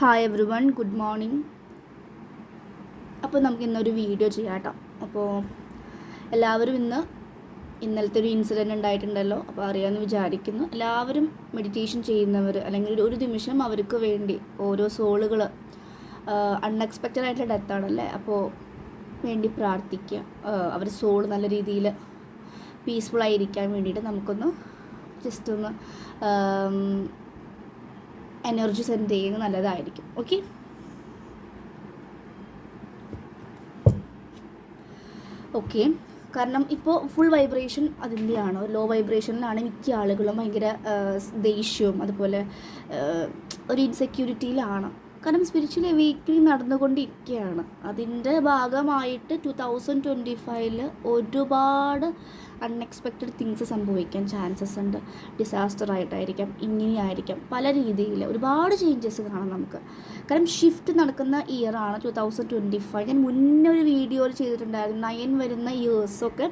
Hi everyone good morning അപ്പോൾ നമുക്ക് ഇന്നൊരു വീഡിയോ ചെയ്യാം കേട്ടോ അപ്പോൾ എല്ലാവരും ഇന്ന് ഇന്നലത്തെ ഒരു ഇൻസിഡന്റ് ഉണ്ടായിട്ടുണ്ടല്ലോ. അപ്പോൾ അറിയാമെന്ന് വിചാരിക്കുന്നു. എല്ലാവരും മെഡിറ്റേഷൻ ചെയ്യുന്നവർ അല്ലെങ്കിൽ ഒരു- നിമിഷം അവർക്ക് വേണ്ടി ഓരോ സോളുകൾ അൺഎക്സ്പെക്റ്റഡ് ആയിട്ടുള്ള ഡെത്താണല്ലേ അപ്പോൾ വേണ്ടി പ്രാർത്ഥിക്കുക. അവർ സോൾ നല്ല രീതിയിൽ ആയിരിക്കാൻ വേണ്ടിയിട്ട് നമുക്കൊന്ന് ജസ്റ്റ് ഒന്ന് എനർജി സെൻഡ് ചെയ്യുന്നത് നല്ലതായിരിക്കും. ഓക്കെ ഓക്കെ കാരണം ഇപ്പോൾ ഫുൾ വൈബ്രേഷൻ അതിന്റെയാണ് ലോ വൈബ്രേഷനിലാണ് മിക്ക ആളുകളും ഭയങ്കര ദേഷ്യവും അതുപോലെ ഒരു ഇൻസെക്യൂരിറ്റിയിലാണ് കാരണം സ്പിരിച്വൽ അവേക്കിംഗ് നടന്നുകൊണ്ടിരിക്കുകയാണ്. അതിന്റെ ഭാഗമായിട്ട് ടു തൗസൻഡ് ട്വന്റി ഫൈവിൽ ഒരുപാട് അൺഎക്സ്പെക്റ്റഡ് തിങ്സ് സംഭവിക്കാൻ ചാൻസസ് ഉണ്ട്. ഡിസാസ്റ്റർ ആയിട്ടായിരിക്കാം ഇങ്ങനെയായിരിക്കാം പല രീതിയിൽ ഒരുപാട് ചേഞ്ചസ് കാണാം നമുക്ക്. കാരണം ഷിഫ്റ്റ് നടക്കുന്ന ഇയറാണ് ടു തൗസൻഡ് ട്വന്റി ഫൈവ് ഞാൻ മുന്നേ ഒരു വീഡിയോയിൽ ചെയ്തിട്ടുണ്ടായിരുന്നു നയൻ വരുന്ന ഇയേഴ്സൊക്കെ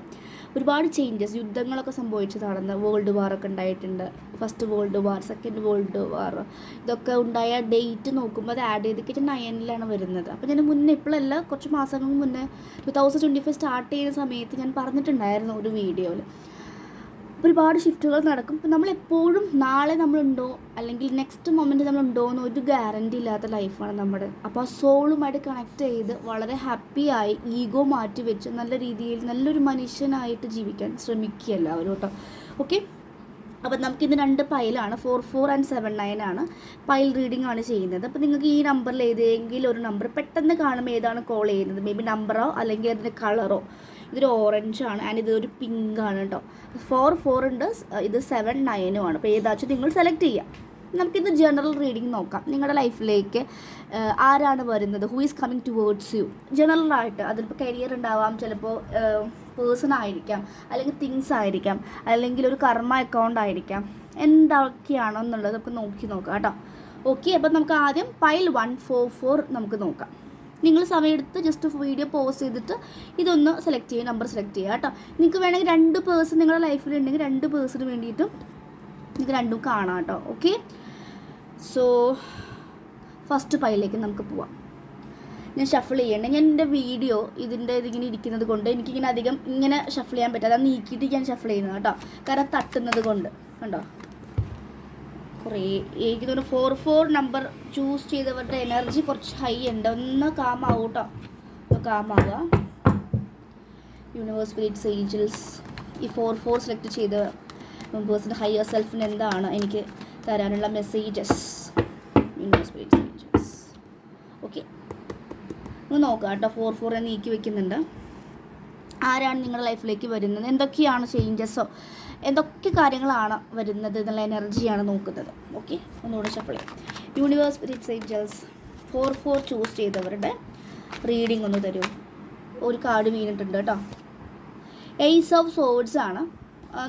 ഒരുപാട് ചേഞ്ചസ് യുദ്ധങ്ങളൊക്കെ സംഭവിച്ചതാണെന്ന് വേൾഡ് വാറൊക്കെ ഉണ്ടായിട്ടുണ്ട്. First world war second world war ഇതൊക്കെ ഉണ്ടായ ഡേറ്റ് നോക്കുമ്പോൾ അത് ആഡ് ചെയ്തിട്ട് നയനിലാണ് വരുന്നത്. അപ്പോൾ ഞാൻ മുന്നേ ഇപ്പോഴല്ല കുറച്ച് മാസങ്ങൾക്ക് മുന്നേ two thousand twenty five start ചെയ്യുന്ന സമയത്ത് ഞാൻ പറഞ്ഞിട്ടുണ്ടായിരുന്നു ഒരു വീഡിയോയിൽ ഒരുപാട് ഷിഫ്റ്റുകൾ നടക്കും. ഇപ്പം നമ്മളെപ്പോഴും നാളെ നമ്മളുണ്ടോ? അല്ലെങ്കിൽ നെക്സ്റ്റ് മൊമെന്റ് നമ്മളുണ്ടോ എന്ന് ഒരു ഗ്യാരണ്ടി ഇല്ലാത്ത ലൈഫാണ് നമ്മുടെ. അപ്പോൾ ആ സോളുമായിട്ട് കണക്ട് ചെയ്ത് വളരെ ഹാപ്പിയായി ഈഗോ മാറ്റി വെച്ച് നല്ല രീതിയിൽ നല്ലൊരു മനുഷ്യനായിട്ട് ജീവിക്കാൻ ശ്രമിക്കുക എല്ലാവരും കേട്ടോ. ഓക്കെ അപ്പം നമുക്കിന്ന് രണ്ട് പൈലാണ് four four and seven nine ആണ് പൈൽ റീഡിംഗ് ആണ് ചെയ്യുന്നത്. അപ്പോൾ നിങ്ങൾക്ക് ഈ നമ്പറിൽ ഏതെങ്കിലും ഒരു നമ്പർ പെട്ടെന്ന് കാണുമ്പോൾ ഏതാണ് കോൾ ചെയ്യുന്നത്? മേ ബി നമ്പറോ അല്ലെങ്കിൽ അതിന്റെ കളറോ ഇതൊരു ഓറഞ്ച് ആണ് ആൻഡ് ഇതൊരു പിങ്ക് ആണ് കേട്ടോ ഫോർ ഫോർ ഉണ്ട്. ഇത് സെവൻ നയനും ആണ്. അപ്പോൾ ഏതാച്ചും നിങ്ങൾ സെലക്ട് ചെയ്യാം. നമുക്കിന്ന് ജനറൽ റീഡിങ് നോക്കാം. നിങ്ങളുടെ ലൈഫിലേക്ക് ആരാണ് വരുന്നത്? Who is coming towards you general ആയിട്ട് അതിലിപ്പോൾ കരിയർ ഉണ്ടാവാം. ചിലപ്പോൾ പേഴ്സൺ ആയിരിക്കാം. അല്ലെങ്കിൽ തിങ്സ് ആയിരിക്കാം. അല്ലെങ്കിൽ ഒരു കർമ്മ അക്കൗണ്ട് ആയിരിക്കാം. എന്തൊക്കെയാണോ എന്നുള്ളത് നമുക്ക് നോക്കി നോക്കാം കേട്ടോ ഓക്കെ അപ്പം നമുക്ക് ആദ്യം പൈൽ വൺ ഫോർ ഫോർ നമുക്ക് നോക്കാം. നിങ്ങൾ സമയമെടുത്ത് ജസ്റ്റ് വീഡിയോ പോസ് ചെയ്തിട്ട് ഇതൊന്ന് സെലക്ട് ചെയ്യുക നമ്പർ സെലക്ട് ചെയ്യുക കേട്ടോ. നിങ്ങൾക്ക് വേണമെങ്കിൽ രണ്ട് പേഴ്സൺ നിങ്ങളുടെ ലൈഫിലുണ്ടെങ്കിൽ രണ്ട് പേഴ്സണ് വേണ്ടിയിട്ടും നിങ്ങൾക്ക് രണ്ടും കാണാം കേട്ടോ ഓക്കെ സോ ഫസ്റ്റ് പൈലേക്ക് നമുക്ക് പോവാം. ഞാൻ ഷഫിൾ ചെയ്യണം ഞാൻ എന്റെ വീഡിയോ ഇതിന്റെ ഇതിങ്ങനെ ഇരിക്കുന്നത് കൊണ്ട് എനിക്കിങ്ങനെ അധികം ഇങ്ങനെ ഷഫിൾ ചെയ്യാൻ പറ്റാതെ അത് നീക്കിയിട്ട് ഞാൻ ഷഫിൾ ചെയ്യുന്നത് കേട്ടോ. കാരണം തട്ടുന്നത് കൊണ്ട്. കണ്ടോ? കുറേ എനിക്ക് തോന്നുന്നു ഫോർ ഫോർ നമ്പർ ചൂസ് ചെയ്തവരുടെ എനർജി കുറച്ച് ഹൈ ഉണ്ട്. ഒന്ന് കാമാവും കേട്ടോ ഒന്ന് കാമാവുക യൂണിവേഴ്സ് സ്പിരിറ്റ്സ് ഏഞ്ചൽസ് ഈ ഫോർ ഫോർ സെലക്ട് ചെയ്ത മെമ്പേഴ്സിന്റെ ഹയർ സെൽഫിന് എന്താണ് എനിക്ക് തരാനുള്ള messages universe spirits angels okay ഒന്ന് നോക്കാം കേട്ടോ. ഫോർ ഫോർ നീക്കി വെക്കുന്നുണ്ട്. ആരാണ് നിങ്ങളുടെ ലൈഫിലേക്ക് വരുന്നത്? എന്തൊക്കെയാണ് ചേഞ്ചസോ എന്തൊക്കെ കാര്യങ്ങളാണ് വരുന്നത് എന്നുള്ള എനർജിയാണ് നോക്കുന്നത്. ഓക്കെ ഒന്നുകൂടെ shuffle universe spirits angels four four choose ചെയ്തവരുടെ റീഡിംഗ് ഒന്ന് തരൂ. ഒരു കാർഡ് വീണിട്ടുണ്ട് കേട്ടോ. എയ്സ് ഓഫ് സോഡ്സ് ആണ്.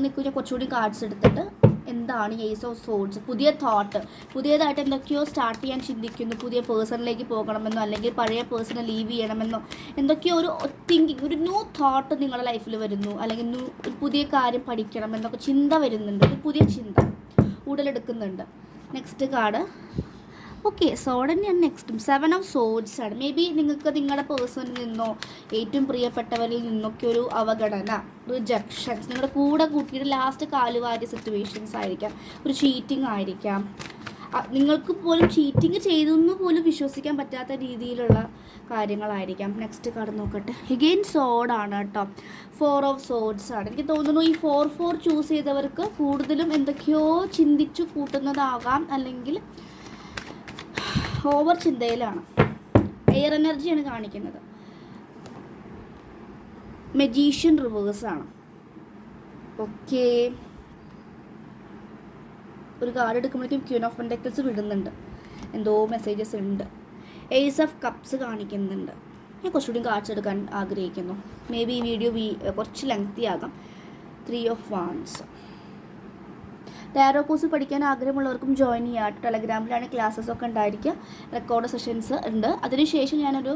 നിൽക്കുന്ന കുറച്ചുകൂടി കാർഡ്സ് എടുത്തിട്ട് എന്താണ് ഏസ് ഓഫ് സോഡ്സ് പുതിയ തോട്ട് പുതിയതായിട്ട് എന്തൊക്കെയോ സ്റ്റാർട്ട് ചെയ്യാൻ ചിന്തിക്കുന്നു. പുതിയ പേഴ്സണിലേക്ക് പോകണമെന്നോ അല്ലെങ്കിൽ പഴയ പേഴ്സണെ ലീവ് ചെയ്യണമെന്നോ എന്തൊക്കെയോ ഒരു തിങ്കിങ് ഒരു ന്യൂ തോട്ട് നിങ്ങളുടെ ലൈഫിൽ വരുന്നു. അല്ലെങ്കിൽ ന്യൂ ഒരു പുതിയ കാര്യം പഠിക്കണം എന്നൊക്കെ ചിന്ത വരുന്നുണ്ട്. ഒരു പുതിയ ചിന്ത ഉടലെടുക്കുന്നുണ്ട്. നെക്സ്റ്റ് കാർഡ് ഓക്കെ സോഡൻ ഞാൻ നെക്സ്റ്റും സെവൻ ഓഫ് സോഡ്സ് ആണ്. മേ ബി നിങ്ങൾക്ക് നിങ്ങളുടെ പേഴ്സണിൽ നിന്നോ ഏറ്റവും പ്രിയപ്പെട്ടവരിൽ നിന്നൊക്കെ ഒരു അവഗണന റിജക്ഷൻസ് നിങ്ങളുടെ കൂടെ കൂട്ടിയിട്ട് ലാസ്റ്റ് കാലുവാരിയ സിറ്റുവേഷൻസ് ആയിരിക്കാം. ഒരു ചീറ്റിംഗ് ആയിരിക്കാം. നിങ്ങൾക്ക് പോലും ചീറ്റിംഗ് ചെയ്തെന്ന് പോലും വിശ്വസിക്കാൻ പറ്റാത്ത രീതിയിലുള്ള കാര്യങ്ങളായിരിക്കാം. നെക്സ്റ്റ് കാർഡ് നോക്കട്ടെ. എഗെയിൻ സോഡാണ് കേട്ടോ. ഫോർ ഓഫ് സോഡ്സ് ആണ്. എനിക്ക് തോന്നുന്നു ഈ ഫോർ ഫോർ ചൂസ് ചെയ്തവർക്ക് കൂടുതലും എന്തൊക്കെയോ ചിന്തിച്ചു കൂട്ടുന്നതാകാം. അല്ലെങ്കിൽ ഓവർ ചിന്തയിലാണ്. എയർ എനർജിയാണ് കാണിക്കുന്നത്. മെജീഷ്യൻ ആണ്. ഓക്കെ ഒരു കാർഡ് എടുക്കുമ്പോഴേക്കും ക്യൂൻ ഓഫ് പെൻഡക്കിൾസ് വിടുന്നുണ്ട്. എന്തോ മെസ്സേജസ് ഉണ്ട്. എയ്സ് ഓഫ് കപ്സ് കാണിക്കുന്നുണ്ട്. ഞാൻ കുറച്ചുകൂടി കാർഡ്സ് എടുക്കാൻ ആഗ്രഹിക്കുന്നു. മേ ബി ഈ വീഡിയോ കുറച്ച് ലെങ്തി ആകാം. Three of wands tarot course പഠിക്കാൻ ആഗ്രഹമുള്ളവർക്കും ജോയിൻ ചെയ്യാം. ടെലഗ്രാമിലാണ് ക്ലാസ്സസ് ഒക്കെ ഉണ്ടായിരിക്കുക. റെക്കോർഡ് സെഷൻസ് ഉണ്ട്. അതിനുശേഷം ഞാനൊരു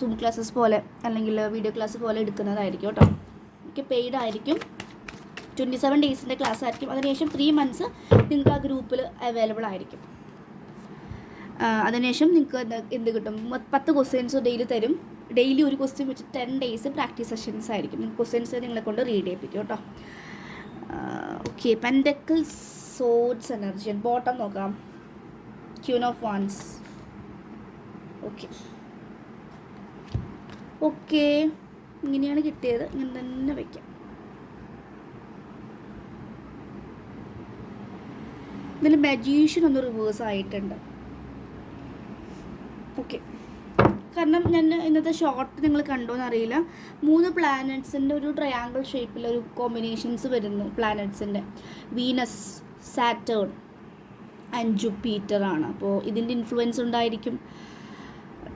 സൂം ക്ലാസ്സസ് പോലെ അല്ലെങ്കിൽ വീഡിയോ ക്ലാസ് പോലെ എടുക്കുന്നതായിരിക്കും കേട്ടോ. എനിക്ക് പെയ്ഡ് ആയിരിക്കും. ട്വന്റി സെവൻ ഡേയ്സിന്റെ ക്ലാസ് ആയിരിക്കും. അതിനുശേഷം ത്രീ മന്ത്സ് നിങ്ങൾക്ക് ആ ഗ്രൂപ്പിൽ അവൈലബിൾ ആയിരിക്കും. അതിനുശേഷം നിങ്ങൾക്ക് എന്ത് കിട്ടും? പത്ത് ക്വസ്റ്റ്യൻസ് ഡെയിലി തരും. ഡെയിലി ഒരു ക്വസ്റ്റ്യൻ വെച്ച് ടെൻ ഡേയ്സ് പ്രാക്ടീസ് സെഷൻസ് ആയിരിക്കും. നിങ്ങൾക്ക് ക്വസ്റ്റ്യൻസ് നിങ്ങളെ കൊണ്ട് റീഡ് ചെയ്യിപ്പിക്കും കേട്ടോ. Okay pentacle swords energy bottom നോക്കാം. Queen of wands okay okay ഇങ്ങനെയാണ് കിട്ടിയത്. ഇങ്ങനെ തന്നെ വയ്ക്കാം ഇതിൽ മജീഷ്യൻ ഒന്ന് റിവേഴ്സ് ആയിട്ടുണ്ട്. ഓക്കെ കാരണം ഞാൻ ഇന്നത്തെ ഷോർട്ട് നിങ്ങൾ കണ്ടോ എന്നറിയില്ല മൂന്ന് പ്ലാനറ്റ്സിന്റെ ഒരു ട്രയാങ്കിൾ ഷേപ്പിൽ ഒരു കോമ്പിനേഷൻസ് വരുന്നു പ്ലാനറ്റ്സിന്റെ വീനസ് സാറ്റേൺ ആൻഡ് ജുപ്പീറ്റർ ആണ്. അപ്പോൾ ഇതിന്റെ ഇൻഫ്ലുവൻസ് ഉണ്ടായിരിക്കും.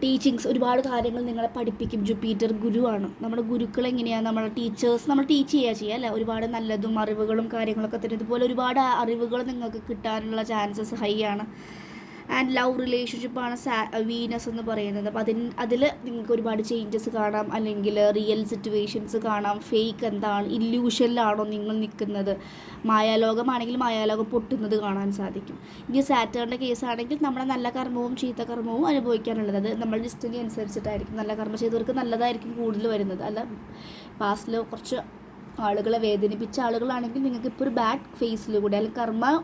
ടീച്ചിങ്സ് ഒരുപാട് കാര്യങ്ങൾ നിങ്ങളെ പഠിപ്പിക്കും. ജുപ്പീറ്റർ ഗുരുവാണ് നമ്മുടെ ഗുരുക്കൾ എങ്ങനെയാണ് നമ്മുടെ ടീച്ചേഴ്സ് നമ്മൾ ടീച്ച് ചെയ്യുക ചെയ്യുക അല്ലേ? ഒരുപാട് നല്ലതും അറിവുകളും കാര്യങ്ങളൊക്കെ തരും. ഇതുപോലെ ഒരുപാട് അറിവുകൾ നിങ്ങൾക്ക് കിട്ടാനുള്ള ചാൻസസ് ഹൈ ആണ്. ആൻഡ് ലവ് റിലേഷൻഷിപ്പാണ് സാ വീനസ് എന്ന് പറയുന്നത്. അപ്പോൾ അതിന് അതിൽ നിങ്ങൾക്ക് ഒരുപാട് ചേഞ്ചസ് കാണാം. അല്ലെങ്കിൽ റിയൽ സിറ്റുവേഷൻസ് കാണാം. ഫേക്ക് എന്താണ് ഇല്യൂഷനിലാണോ നിങ്ങൾ നിൽക്കുന്നത്. മായാലോകമാണെങ്കിൽ മായാലോകം പൊട്ടുന്നത് കാണാൻ സാധിക്കും. ഇനി സാറ്റേണിന്റെ കേസാണെങ്കിൽ നമ്മുടെ നല്ല കർമ്മവും ചീത്ത കർമ്മവും അനുഭവിക്കാനുള്ളത്. അത് നമ്മുടെ ഡിസ്റ്റൻസ് അനുസരിച്ചിട്ടായിരിക്കും. നല്ല കർമ്മം ചെയ്തവർക്ക് നല്ലതായിരിക്കും കൂടുതൽ വരുന്നത്. അല്ല പാസ്റ്റിൽ കുറച്ച് ആളുകളെ വേദനിപ്പിച്ച ആളുകളാണെങ്കിൽ നിങ്ങൾക്ക് ഇപ്പോൾ ഒരു ബാഡ് ഫേസിലൂടെ അല്ലെങ്കിൽ കർമ്മ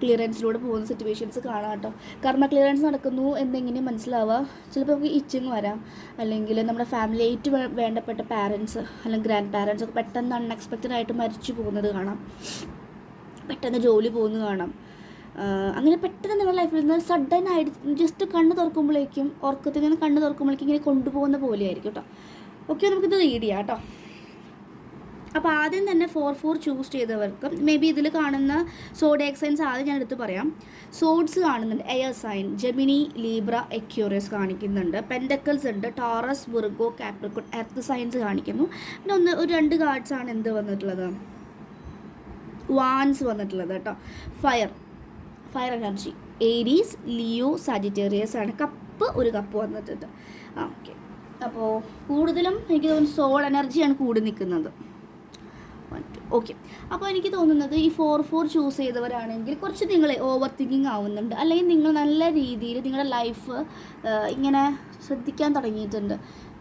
ക്ലിയറൻസിലൂടെ പോകുന്ന സിറ്റുവേഷൻസ് കാണാം കേട്ടോ. കർമ്മ ക്ലിയറൻസ് നടക്കുന്നു എന്നെങ്ങനെ മനസ്സിലാവുക ചിലപ്പോൾ നമുക്ക് ഇച്ചിങ് വരാം. അല്ലെങ്കിൽ നമ്മുടെ ഫാമിലി ഏറ്റവും വേണ്ടപ്പെട്ട പാരൻസ് അല്ലെങ്കിൽ ഗ്രാൻഡ് പാരൻസ് ഒക്കെ പെട്ടെന്ന് അൺഎക്സ്പെക്റ്റഡ് ആയിട്ട് മരിച്ചു പോകുന്നത് കാണാം. പെട്ടെന്ന് ജോലി പോകുന്നത് കാണാം. അങ്ങനെ പെട്ടെന്ന് നിങ്ങളുടെ ലൈഫിൽ നിന്ന് സഡൻ ആയിട്ട് ജസ്റ്റ് കണ്ണ് തുറക്കുമ്പോഴേക്കും ഉറക്കത്തിൽ നിന്ന് കണ്ണ് തുറക്കുമ്പോഴേക്കും ഇങ്ങനെ കൊണ്ടുപോകുന്ന പോലെയായിരിക്കും കേട്ടോ. ഓക്കെ നമുക്കിത് റീഡ് ചെയ്യാം കേട്ടോ. അപ്പോൾ ആദ്യം തന്നെ ഫോർ ഫോർ ചൂസ് ചെയ്തവർക്കും മേ ബി ഇതിൽ കാണുന്ന സോഡ് സൈൻസ് ആദ്യം ഞാൻ എടുത്ത് പറയാം. സോഡ്സ് കാണുന്നുണ്ട്. Air sign Gemini Libra Aquarius കാണിക്കുന്നുണ്ട്. പെൻഡക്കൽസ് ഉണ്ട്. Taurus Virgo Capricorn earth signs കാണിക്കുന്നു. പിന്നെ ഒന്ന് ഒരു രണ്ട് കാർഡ്സ് ആണ് എന്ത് വന്നിട്ടുള്ളത്? വാൻസ് വന്നിട്ടുള്ളത് കേട്ടോ. Fire fire energy Aries Leo Sagittarius ആണ്. കപ്പ് ഒരു കപ്പ് വന്നിട്ടുണ്ട്. ആ ഓക്കെ അപ്പോൾ കൂടുതലും എനിക്ക് തോന്നുന്നു സോൾ എനർജിയാണ് കൂടി നിൽക്കുന്നത്. ഓക്കെ അപ്പോൾ എനിക്ക് തോന്നുന്നത് ഈ ഫോർ ഫോർ ചൂസ് ചെയ്തവരാണെങ്കിൽ കുറച്ച് നിങ്ങൾ ഓവർ തിങ്കിങ് ആവുന്നുണ്ട്. അല്ലെങ്കിൽ നിങ്ങൾ നല്ല രീതിയിൽ നിങ്ങളുടെ ലൈഫ് ഇങ്ങനെ ശ്രദ്ധിക്കാൻ തുടങ്ങിയിട്ടുണ്ട്.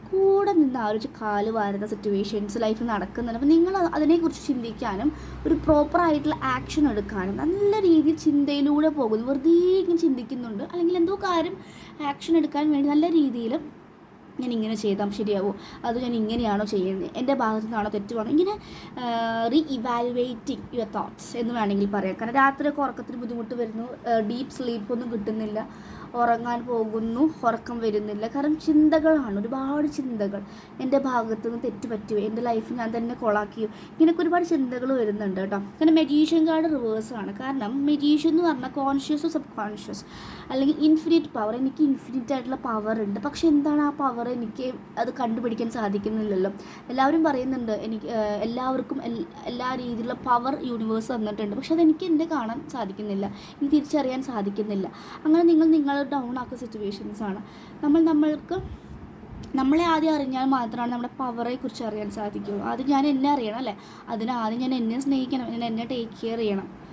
കൂടെ നിന്ന് ആ ഒരു കാൽ വാരുന്ന സിറ്റുവേഷൻസ് ലൈഫ് നടക്കുന്നുണ്ട്. അപ്പോൾ നിങ്ങൾ അതിനെക്കുറിച്ച് ചിന്തിക്കാനും ഒരു പ്രോപ്പറായിട്ടുള്ള ആക്ഷൻ എടുക്കാനും നല്ല രീതിയിൽ ചിന്തയിലൂടെ പോകുന്നു. വെറുതെ ഇങ്ങനെ ചിന്തിക്കുന്നുണ്ട്. അല്ലെങ്കിൽ എന്തോ കാര്യം ആക്ഷൻ എടുക്കാൻ വേണ്ടി നല്ല രീതിയിൽ ഞാൻ ഇങ്ങനെ ചെയ്താൽ ശരിയാവും? അത് ഞാൻ ഇങ്ങനെയാണോ ചെയ്യുന്നത്? എന്റെ ഭാഗത്തു നിന്നാണോ തെറ്റുവാണോ ഇങ്ങനെ റീ ഇവാലുവേറ്റിംഗ് യുവർ തോട്ട്സ് എന്ന് വേണമെങ്കിൽ പറയാം. കാരണം രാത്രിയൊക്കെ ഉറക്കത്തിന് ബുദ്ധിമുട്ട് വരുന്നു. ഡീപ്പ് സ്ലീപ്പൊന്നും കിട്ടുന്നില്ല. ഉറങ്ങാൻ പോകുന്നു ഉറക്കം വരുന്നില്ല. കാരണം ചിന്തകളാണ് ഒരുപാട് ചിന്തകൾ എന്റെ ഭാഗത്തു നിന്ന് തെറ്റ് പറ്റുമോ എന്റെ ലൈഫ് ഞാൻ തന്നെ കൊളാക്കിയോ ഇങ്ങനെയൊക്കെ ഒരുപാട് ചിന്തകൾ വരുന്നുണ്ട് കേട്ടോ. കാരണം മെഡീഷ്യൻ കാർഡ് റിവേഴ്സ് ആണ്. കാരണം മെഡീഷ്യൻ എന്ന് പറഞ്ഞാൽ കോൺഷ്യസ് സബ് കോൺഷ്യസ് അല്ലെങ്കിൽ ഇൻഫിനിറ്റ് പവർ എനിക്ക് ഇൻഫിനിറ്റ് ആയിട്ടുള്ള പവർ ഉണ്ട്. പക്ഷെ എന്താണ് ആ പവർ എനിക്ക് അത് കണ്ടുപിടിക്കാൻ സാധിക്കുന്നില്ലല്ലോ? എല്ലാവരും പറയുന്നുണ്ട് എനിക്ക് എല്ലാവർക്കും എല്ലാ രീതിയിലുള്ള പവർ യൂണിവേഴ്സ് തന്നിട്ടുണ്ട്. പക്ഷെ അതെനിക്ക് എന്റെ കാണാൻ സാധിക്കുന്നില്ല. എനിക്ക് തിരിച്ചറിയാൻ സാധിക്കുന്നില്ല. അങ്ങനെ നിങ്ങൾ നിങ്ങൾ ഡൗൺ ആക്കുന്ന സിറ്റുവേഷൻസ് ആണ്. നമ്മൾ നമ്മൾക്ക് നമ്മളെ ആദ്യം അറിഞ്ഞാൽ മാത്രമാണ് നമ്മുടെ പവറെ കുറിച്ച് അറിയാൻ സാധിക്കുള്ളൂ ആദ്യം ഞാൻ എന്നെ അറിയണം അല്ലേ? അതിന് ആദ്യം ഞാൻ എന്നെ സ്നേഹിക്കണം. ഞാൻ എന്നെ ടേക്ക് കെയർ ചെയ്യണം.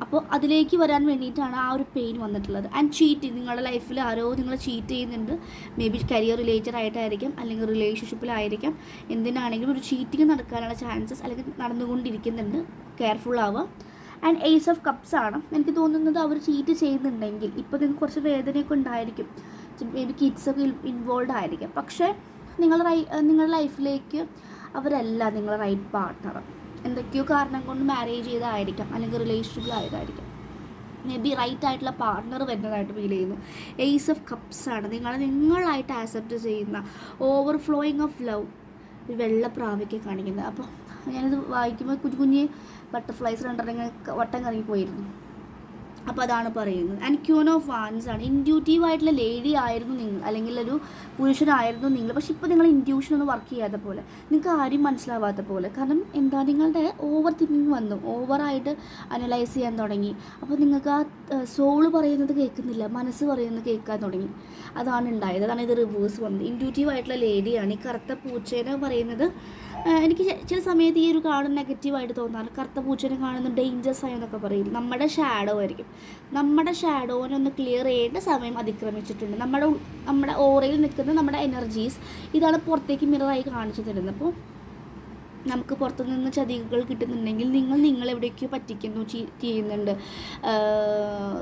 അപ്പോൾ അതിലേക്ക് വരാൻ വേണ്ടിയിട്ടാണ് ആ ഒരു പെയിൻ വന്നിട്ടുള്ളത്. ആൻഡ് ചീറ്റ് നിങ്ങളുടെ ലൈഫിൽ ആരോ നിങ്ങൾ ചീറ്റ് ചെയ്യുന്നുണ്ട്. മേ ബി കരിയർ റിലേറ്റഡ് ആയിട്ടായിരിക്കും. അല്ലെങ്കിൽ റിലേഷൻഷിപ്പിലായിരിക്കാം എന്തിനാണെങ്കിലും ഒരു ചീറ്റിംഗ് നടക്കാനുള്ള ചാൻസസ് അല്ലെങ്കിൽ നടന്നുകൊണ്ടിരിക്കുന്നുണ്ട്. കെയർഫുൾ ആവുക. ആൻഡ് ഏസ് ഓഫ് കപ്സ് ആണ്. എനിക്ക് തോന്നുന്നത് അവർ ചീറ്റ് ചെയ്യുന്നുണ്ടെങ്കിൽ. ഇപ്പോൾ നിങ്ങൾക്ക് കുറച്ച് വേദനയൊക്കെ ഉണ്ടായിരിക്കും. മേ ബി കിഡ്സൊക്കെ ഇൻവോൾവ് ആയിരിക്കും. പക്ഷേ നിങ്ങൾ റൈ നിങ്ങളുടെ ലൈഫിലേക്ക് അവരല്ല നിങ്ങളുടെ റൈറ്റ് പാർട്ട്ണർ എന്തൊക്കെയോ കാരണം കൊണ്ട് മാരേജ് ചെയ്തായിരിക്കാം. അല്ലെങ്കിൽ റിലേഷൻഷിപ്പിലായതായിരിക്കാം മേ ബി റൈറ്റ് ആയിട്ടുള്ള പാർട്ട്ണർ വരുന്നതായിട്ട് ഫീൽ ചെയ്യുന്നു. ഏസ് ഓഫ് കപ്സ് ആണ്. നിങ്ങൾ നിങ്ങളായിട്ട് ആക്സെപ്റ്റ് ചെയ്യുന്ന ഓവർഫ്ലോയിങ് ഓഫ് ലവ് വെള്ളപ്രാവയ്ക്ക് വെള്ള പ്രാവയ്ക്ക് കാണിക്കുന്നത്. അപ്പോൾ ഞാനിത് വായിക്കുമ്പോൾ കുഞ്ഞു കുഞ്ഞ് ബട്ടർഫ്ലൈസ് രണ്ടെണ്ണം വട്ടം കറങ്ങി പോയിരുന്നു. അപ്പോൾ അതാണ് പറയുന്നത്. ആൻഡ് ക്യൂൺ ഓഫ് വാൻസ് ആണ്. ഇൻഡ്യൂട്ടീവ് ആയിട്ടുള്ള ലേഡി ആയിരുന്നു നിങ്ങൾ. അല്ലെങ്കിൽ ഒരു പുരുഷനായിരുന്നു നിങ്ങൾ. പക്ഷെ ഇപ്പോൾ നിങ്ങൾ ഇൻഡ്യൂഷൻ ഒന്നും വർക്ക് ചെയ്യാത്ത പോലെ നിങ്ങൾക്ക് ആരും മനസ്സിലാവാത്ത പോലെ. കാരണം എന്താ നിങ്ങളുടെ ഓവർ തിങ്കിങ് വന്നു ഓവറായിട്ട് അനലൈസ് ചെയ്യാൻ തുടങ്ങി. അപ്പോൾ നിങ്ങൾക്ക് ആ സോൾ പറയുന്നത് കേൾക്കുന്നില്ല. മനസ്സ് പറയുന്നത് കേൾക്കാൻ തുടങ്ങി. അതാണ് ഉണ്ടായത്. അതാണ് ഇത് റിവേഴ്സ് വന്നത്. ഇൻഡ്യൂട്ടീവ് ആയിട്ടുള്ള ലേഡിയാണ് ഈ കറുത്ത പൂച്ചേനെ പറയുന്നത് എനിക്ക് ചില സമയത്ത് ഈ ഒരു കാർഡ് നെഗറ്റീവായിട്ട് തോന്നാറ്. കറുത്ത പൂച്ചനെ കാണുന്ന ഡേഞ്ചറസ് ആയി എന്നൊക്കെ പറയും. നമ്മുടെ ഷാഡോ ആയിരിക്കും. നമ്മുടെ ഷാഡോനെ ഒന്ന് ക്ലിയർ ചെയ്യേണ്ട സമയം അതിക്രമിച്ചിട്ടുണ്ട്. നമ്മുടെ നമ്മുടെ ഓറയിൽ നിൽക്കുന്ന നമ്മുടെ എനർജീസ് ഇതാണ് പുറത്തേക്ക് മിററായി കാണിച്ചു തരുന്നത്. അപ്പോൾ നമുക്ക് പുറത്തുനിന്ന് ചതികൾ കിട്ടുന്നുണ്ടെങ്കിൽ നിങ്ങൾ നിങ്ങൾ നിങ്ങളെവിടേക്കോ പറ്റിക്കുന്നു ചെയ്യുന്നുണ്ട്.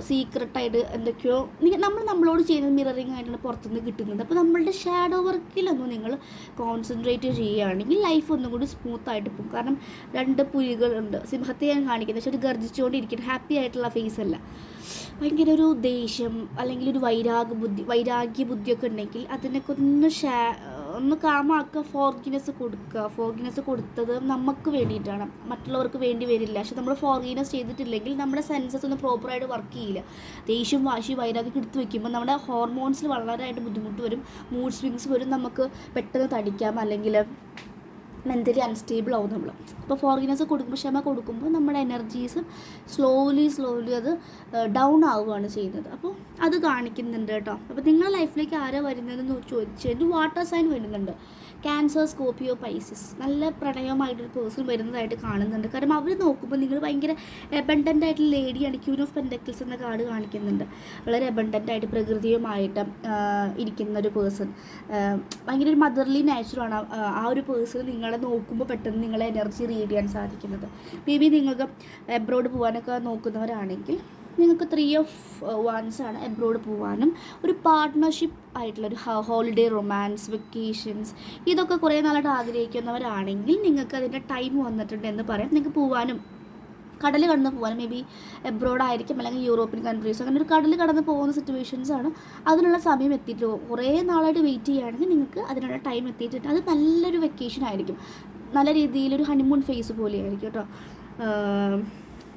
സീക്രട്ടായിട്ട് എന്തൊക്കെയോ നമ്മൾ നമ്മളോട് ചെയ്യുന്ന മിററിങ് ആയിട്ടാണ് പുറത്തുനിന്ന് കിട്ടുന്നത്. അപ്പോൾ നമ്മളുടെ ഷാഡോ വർക്കിലൊന്നും നിങ്ങൾ കോൺസെൻട്രേറ്റ് ചെയ്യുകയാണെങ്കിൽ ലൈഫ് ഒന്നും കൂടി സ്മൂത്ത് ആയിട്ട് പോകും. കാരണം രണ്ട് പുലികളുണ്ട് സിംഹത്തെ ഞാൻ കാണിക്കുന്നത് പക്ഷേ ഒരു ഗർജിച്ചുകൊണ്ടിരിക്കുന്നത് ഹാപ്പി ആയിട്ടുള്ള ഫേസ് അല്ല. ഭയങ്കര ഒരു ദേഷ്യം അല്ലെങ്കിൽ ഒരു വൈരാഗ്യ ബുദ്ധി വൈരാഗ്യ ബുദ്ധിയൊക്കെ ഉണ്ടെങ്കിൽ അതിനൊക്കെ ഒന്ന് ഷാ ഒന്ന് കാമാക്കുക ഫോർഗിനെസ് കൊടുക്കുക. ഫോർഗിനെസ് കൊടുത്തത് നമുക്ക് വേണ്ടിയിട്ടാണ്. മറ്റുള്ളവർക്ക് വേണ്ടി വരില്ല. പക്ഷെ നമ്മൾ ഫോർഗിനെസ് ചെയ്തിട്ടില്ലെങ്കിൽ നമ്മുടെ സെൻസസ് ഒന്ന് പ്രോപ്പറായിട്ട് വർക്ക് ചെയ്യില്ല. ദേഷ്യം വാശി വൈരാഗ്യം എടുത്ത് വെക്കുമ്പോൾ നമ്മുടെ ഹോർമോൺസിൽ വളരെയായിട്ട് ബുദ്ധിമുട്ട് വരും. മൂഡ് സ്വിങ്സ് വരും. നമുക്ക് പെട്ടെന്ന് തടിക്കാം. അല്ലെങ്കിൽ മെന്റലി അൺസ്റ്റേബിൾ ആവും നമ്മൾ അപ്പോൾ ഫോർഗിനസ് കൊടുക്കുമ്പോൾ ക്ഷമ കൊടുക്കുമ്പോൾ നമ്മുടെ എനർജീസ് സ്ലോലി സ്ലോലി അത് ഡൗൺ ആവുകയാണ് ചെയ്യുന്നത്. അപ്പോൾ അത് കാണിക്കുന്നുണ്ട് കേട്ടോ. അപ്പോൾ നിങ്ങളുടെ ലൈഫിലേക്ക് ആരാ വരുന്നതെന്ന് ചോദിച്ചു കഴിഞ്ഞാൽ വാട്ടർ സൈൻ വരുന്നുണ്ട്. ക്യാൻസർ സ്കോപ്പിയോ പൈസിസ് നല്ല പ്രണയമായിട്ടൊരു പേഴ്സൺ വരുന്നതായിട്ട് കാണുന്നുണ്ട്. കാരണം അവർ നോക്കുമ്പോൾ നിങ്ങൾ ഭയങ്കര എബണ്ടന്റ് ആയിട്ടുള്ള ലേഡിയാണ് ക്യൂൻ ഓഫ് പെൻഡക്കിൾസ് എന്ന കാർഡ് കാണിക്കുന്നുണ്ട്. വളരെ എബണ്ടന്റ് ആയിട്ട് പ്രകൃതിയുമായിട്ട് ഇരിക്കുന്ന ഒരു പേഴ്സൺ ഭയങ്കര ഒരു മദർലി നാച്ചുറാണ് ആ ഒരു പേഴ്സൺ നിങ്ങളെ നോക്കുമ്പോൾ പെട്ടെന്ന് നിങ്ങളെ എനർജി റീഡ് ചെയ്യാൻ സാധിക്കുന്നത്. മേ ബി നിങ്ങൾക്ക് എബ്രോഡ് പോകാനൊക്കെ നോക്കുന്നവരാണെങ്കിൽ നിങ്ങൾക്ക് ത്രീ ഓഫ് വൺസ് ആണ് എബ്രോഡ് പോകാനും ഒരു പാർട്ട്ണർഷിപ്പ് ആയിട്ടുള്ള ഒരു ഹോളിഡേ റൊമാൻസ് വെക്കേഷൻസ് ഇതൊക്കെ കുറേ നാളായിട്ട് ആഗ്രഹിക്കുന്നവരാണെങ്കിൽ നിങ്ങൾക്ക് അതിന്റെ ടൈം വന്നിട്ടുണ്ട് എന്ന് പറയാം. നിങ്ങൾക്ക് പോകാനും കടൽ കടന്ന് പോകാനും മേ ബി എബ്രോഡ് ആയിരിക്കും അല്ലെങ്കിൽ യൂറോപ്യൻ കൺട്രീസ് അങ്ങനെ ഒരു കടൽ കടന്ന് പോകുന്ന സിറ്റുവേഷൻസ് ആണ്. അതിനുള്ള സമയം എത്തിയിട്ട് കുറേ നാളായിട്ട് വെയിറ്റ് ചെയ്യുകയാണെങ്കിൽ നിങ്ങൾക്ക് അതിനുള്ള ടൈം എത്തിയിട്ടുണ്ട്. അത് നല്ലൊരു വെക്കേഷൻ ആയിരിക്കും. നല്ല രീതിയിലൊരു ഹണിമൂൺ ഫേസ് പോലെയായിരിക്കും കേട്ടോ.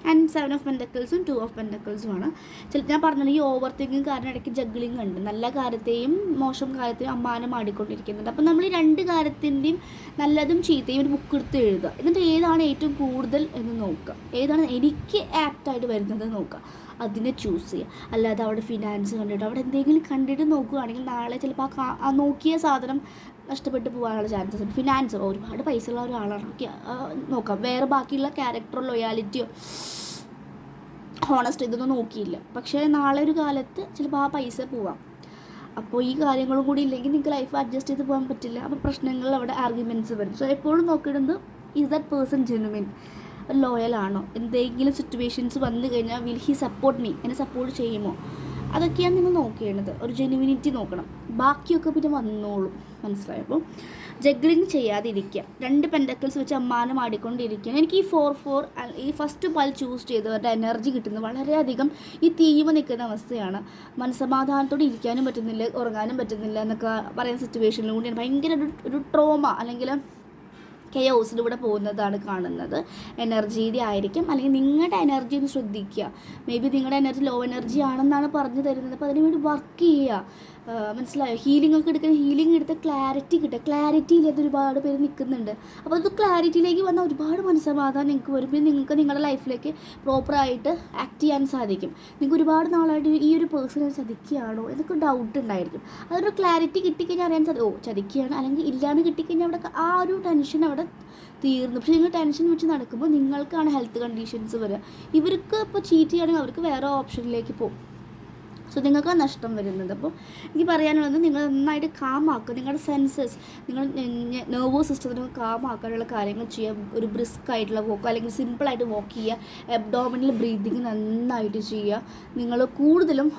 ആൻഡ് സെവൻ ഓഫ് പെൻഡക്കിൾസും ടു ഓഫ് പെൻഡക്കിൾസും ആണ്. ചില ഞാൻ പറഞ്ഞത് ഈ ഓവർ തിങ്കിങ് കാരണം ഇടയ്ക്ക് ജഗ്ലിംഗ് ഉണ്ട്. നല്ല കാര്യത്തെയും മോശം കാര്യത്തെയും അമ്മാനം ആടിക്കൊണ്ടിരിക്കുന്നുണ്ട്. അപ്പം നമ്മൾ ഈ രണ്ട് കാര്യത്തിന്റെയും നല്ലതും ചീത്തയും ഒരു ബുക്ക് എടുത്ത് എഴുതുക. എന്നിട്ട് ഏതാണ് ഏറ്റവും കൂടുതൽ എന്ന് നോക്കുക. ഏതാണ് എനിക്ക് ആപ്റ്റായിട്ട് വരുന്നത് നോക്കുക. അതിനെ ചൂസ് ചെയ്യുക. അല്ലാതെ അവിടെ ഫിനാൻസ് കണ്ടിട്ട് അവിടെ എന്തെങ്കിലും കണ്ടിട്ട് നോക്കുകയാണെങ്കിൽ നാളെ ചിലപ്പോൾ ആ നോക്കിയ സാധനം നഷ്ടപ്പെട്ടു പോകാനുള്ള ചാൻസസ് ഉണ്ട്. ഫിനാൻസ് ഒരുപാട് പൈസ ഉള്ള ഒരാളാണ് നോക്കാം. വേറെ ബാക്കിയുള്ള ക്യാരക്ടറോ ലൊയാലിറ്റിയോ ഹോണസ്റ്റ് ഇതൊന്നും നോക്കിയില്ല. പക്ഷേ നാളെ ഒരു കാലത്ത് ചിലപ്പോൾ ആ പൈസ പോവാം. അപ്പോൾ ഈ കാര്യങ്ങളും കൂടി ഇല്ലെങ്കിൽ നിങ്ങൾക്ക് ലൈഫ് അഡ്ജസ്റ്റ് ചെയ്ത് പോകാൻ പറ്റില്ല. അപ്പോൾ പ്രശ്നങ്ങൾ അവിടെ ആർഗ്യുമെന്റ്സ് വരും. സോ എപ്പോഴും നോക്കിയിടുന്നത് is that person genuine loyal ആണോ? എന്തെങ്കിലും സിറ്റുവേഷൻസ് വന്നു കഴിഞ്ഞാൽ വിൽ ഹി സപ്പോർട്ട് മീ എന്നെ സപ്പോർട്ട് ചെയ്യുമോ? അതൊക്കെയാണ് നിങ്ങൾ നോക്കേണ്ടത്. ഒരു ജെനുവിനിറ്റി നോക്കണം. ബാക്കിയൊക്കെ പിന്നെ വന്നോളും. മനസ്സിലായപ്പോൾ ജഗ്ലിങ് ചെയ്യാതിരിക്കുക. രണ്ട് പെൻഡക്കിൾസ് വെച്ച് അമ്മാനം ആടിക്കൊണ്ടിരിക്കുക എനിക്ക് ഈ ഫോർ ഫോർ ഈ ഫസ്റ്റ് പൽ ചൂസ് ചെയ്തവരുടെ എനർജി കിട്ടുന്നത് വളരെയധികം ഈ തീമ നിൽക്കുന്ന അവസ്ഥയാണ്. മനസ്സമാധാനത്തോടെ ഇരിക്കാനും പറ്റുന്നില്ല ഉറങ്ങാനും പറ്റുന്നില്ല എന്നൊക്കെ പറയുന്ന സിറ്റുവേഷനിലൂടെയാണ് ഭയങ്കര ഒരു ഒരു ട്രോമ അല്ലെങ്കിൽ കെയോസിലൂടെ പോകുന്നതാണ് കാണുന്നത്. എനർജിയുടെ ആയിരിക്കും. അല്ലെങ്കിൽ നിങ്ങളുടെ എനർജി ഒന്ന് ശ്രദ്ധിക്കുക. മേ ബി നിങ്ങളുടെ എനർജി ലോ എനർജി ആണെന്നാണ് പറഞ്ഞു തരുന്നത്. അപ്പോൾ അതിനുവേണ്ടി വർക്ക് ചെയ്യുക. മനസ്സിലായോ? ഹീലിംഗ് ഒക്കെ എടുക്കുന്ന ഹീലിംഗ് എടുത്ത ക്ലാരിറ്റി കിട്ടുക ക്ലാരിറ്റി ഇല്ലാത്ത ഒരുപാട് പേര് നിൽക്കുന്നുണ്ട്. അപ്പോൾ അത് ക്ലാരിറ്റിയിലേക്ക് വന്നാൽ ഒരുപാട് മനസ്സമാധാനം നിങ്ങൾക്ക് വരും. പിന്നെ നിങ്ങൾക്ക് നിങ്ങളുടെ ലൈഫിലേക്ക് പ്രോപ്പറായിട്ട് ആക്ട് ചെയ്യാൻ സാധിക്കും. നിങ്ങൾക്ക് ഒരുപാട് നാളായിട്ട് ഈ ഒരു പേഴ്സണെ ചതിക്കുകയാണോ? എന്നൊക്കെ ഡൗട്ട് ഉണ്ടായിരിക്കും. അതൊരു ക്ലാരിറ്റി കിട്ടിക്കഴിഞ്ഞാൽ അറിയാൻ സാധിക്കും ഓ ചതിക്കുകയാണ്. അല്ലെങ്കിൽ ഇല്ലാന്ന് കിട്ടിക്കഴിഞ്ഞാൽ അവിടെ ആ ഒരു ടെൻഷൻ അവിടെ തീർന്നു. പക്ഷേ നിങ്ങൾ ടെൻഷൻ വെച്ച് നടക്കുമ്പോൾ നിങ്ങൾക്കാണ് ഹെൽത്ത് കണ്ടീഷൻസ് വരിക. ഇവർക്ക് ഇപ്പോൾ ചീറ്റ് ചെയ്യുകയാണെങ്കിൽ അവർക്ക് വേറെ ഓപ്ഷനിലേക്ക് പോകും സോ നിങ്ങൾക്ക് നഷ്ടം വരുന്നത്. അപ്പോൾ എനിക്ക് പറയാനുള്ളത് നിങ്ങൾ നന്നായിട്ട് കാമാക്കുക നിങ്ങളുടെ സെൻസസ് നിങ്ങൾ നെർവസ് സിസ്റ്റത്തിന് കാമാക്കാനുള്ള കാര്യങ്ങൾ ചെയ്യുക ഒരു ബ്രിസ്ക് ആയിട്ടുള്ള വോക്ക് അല്ലെങ്കിൽ സിമ്പിളായിട്ട് വോക്ക് ചെയ്യുക. എബ്ഡോമിനൽ ബ്രീതിങ് നന്നായിട്ട് ചെയ്യുക. നിങ്ങൾ കൂടുതലും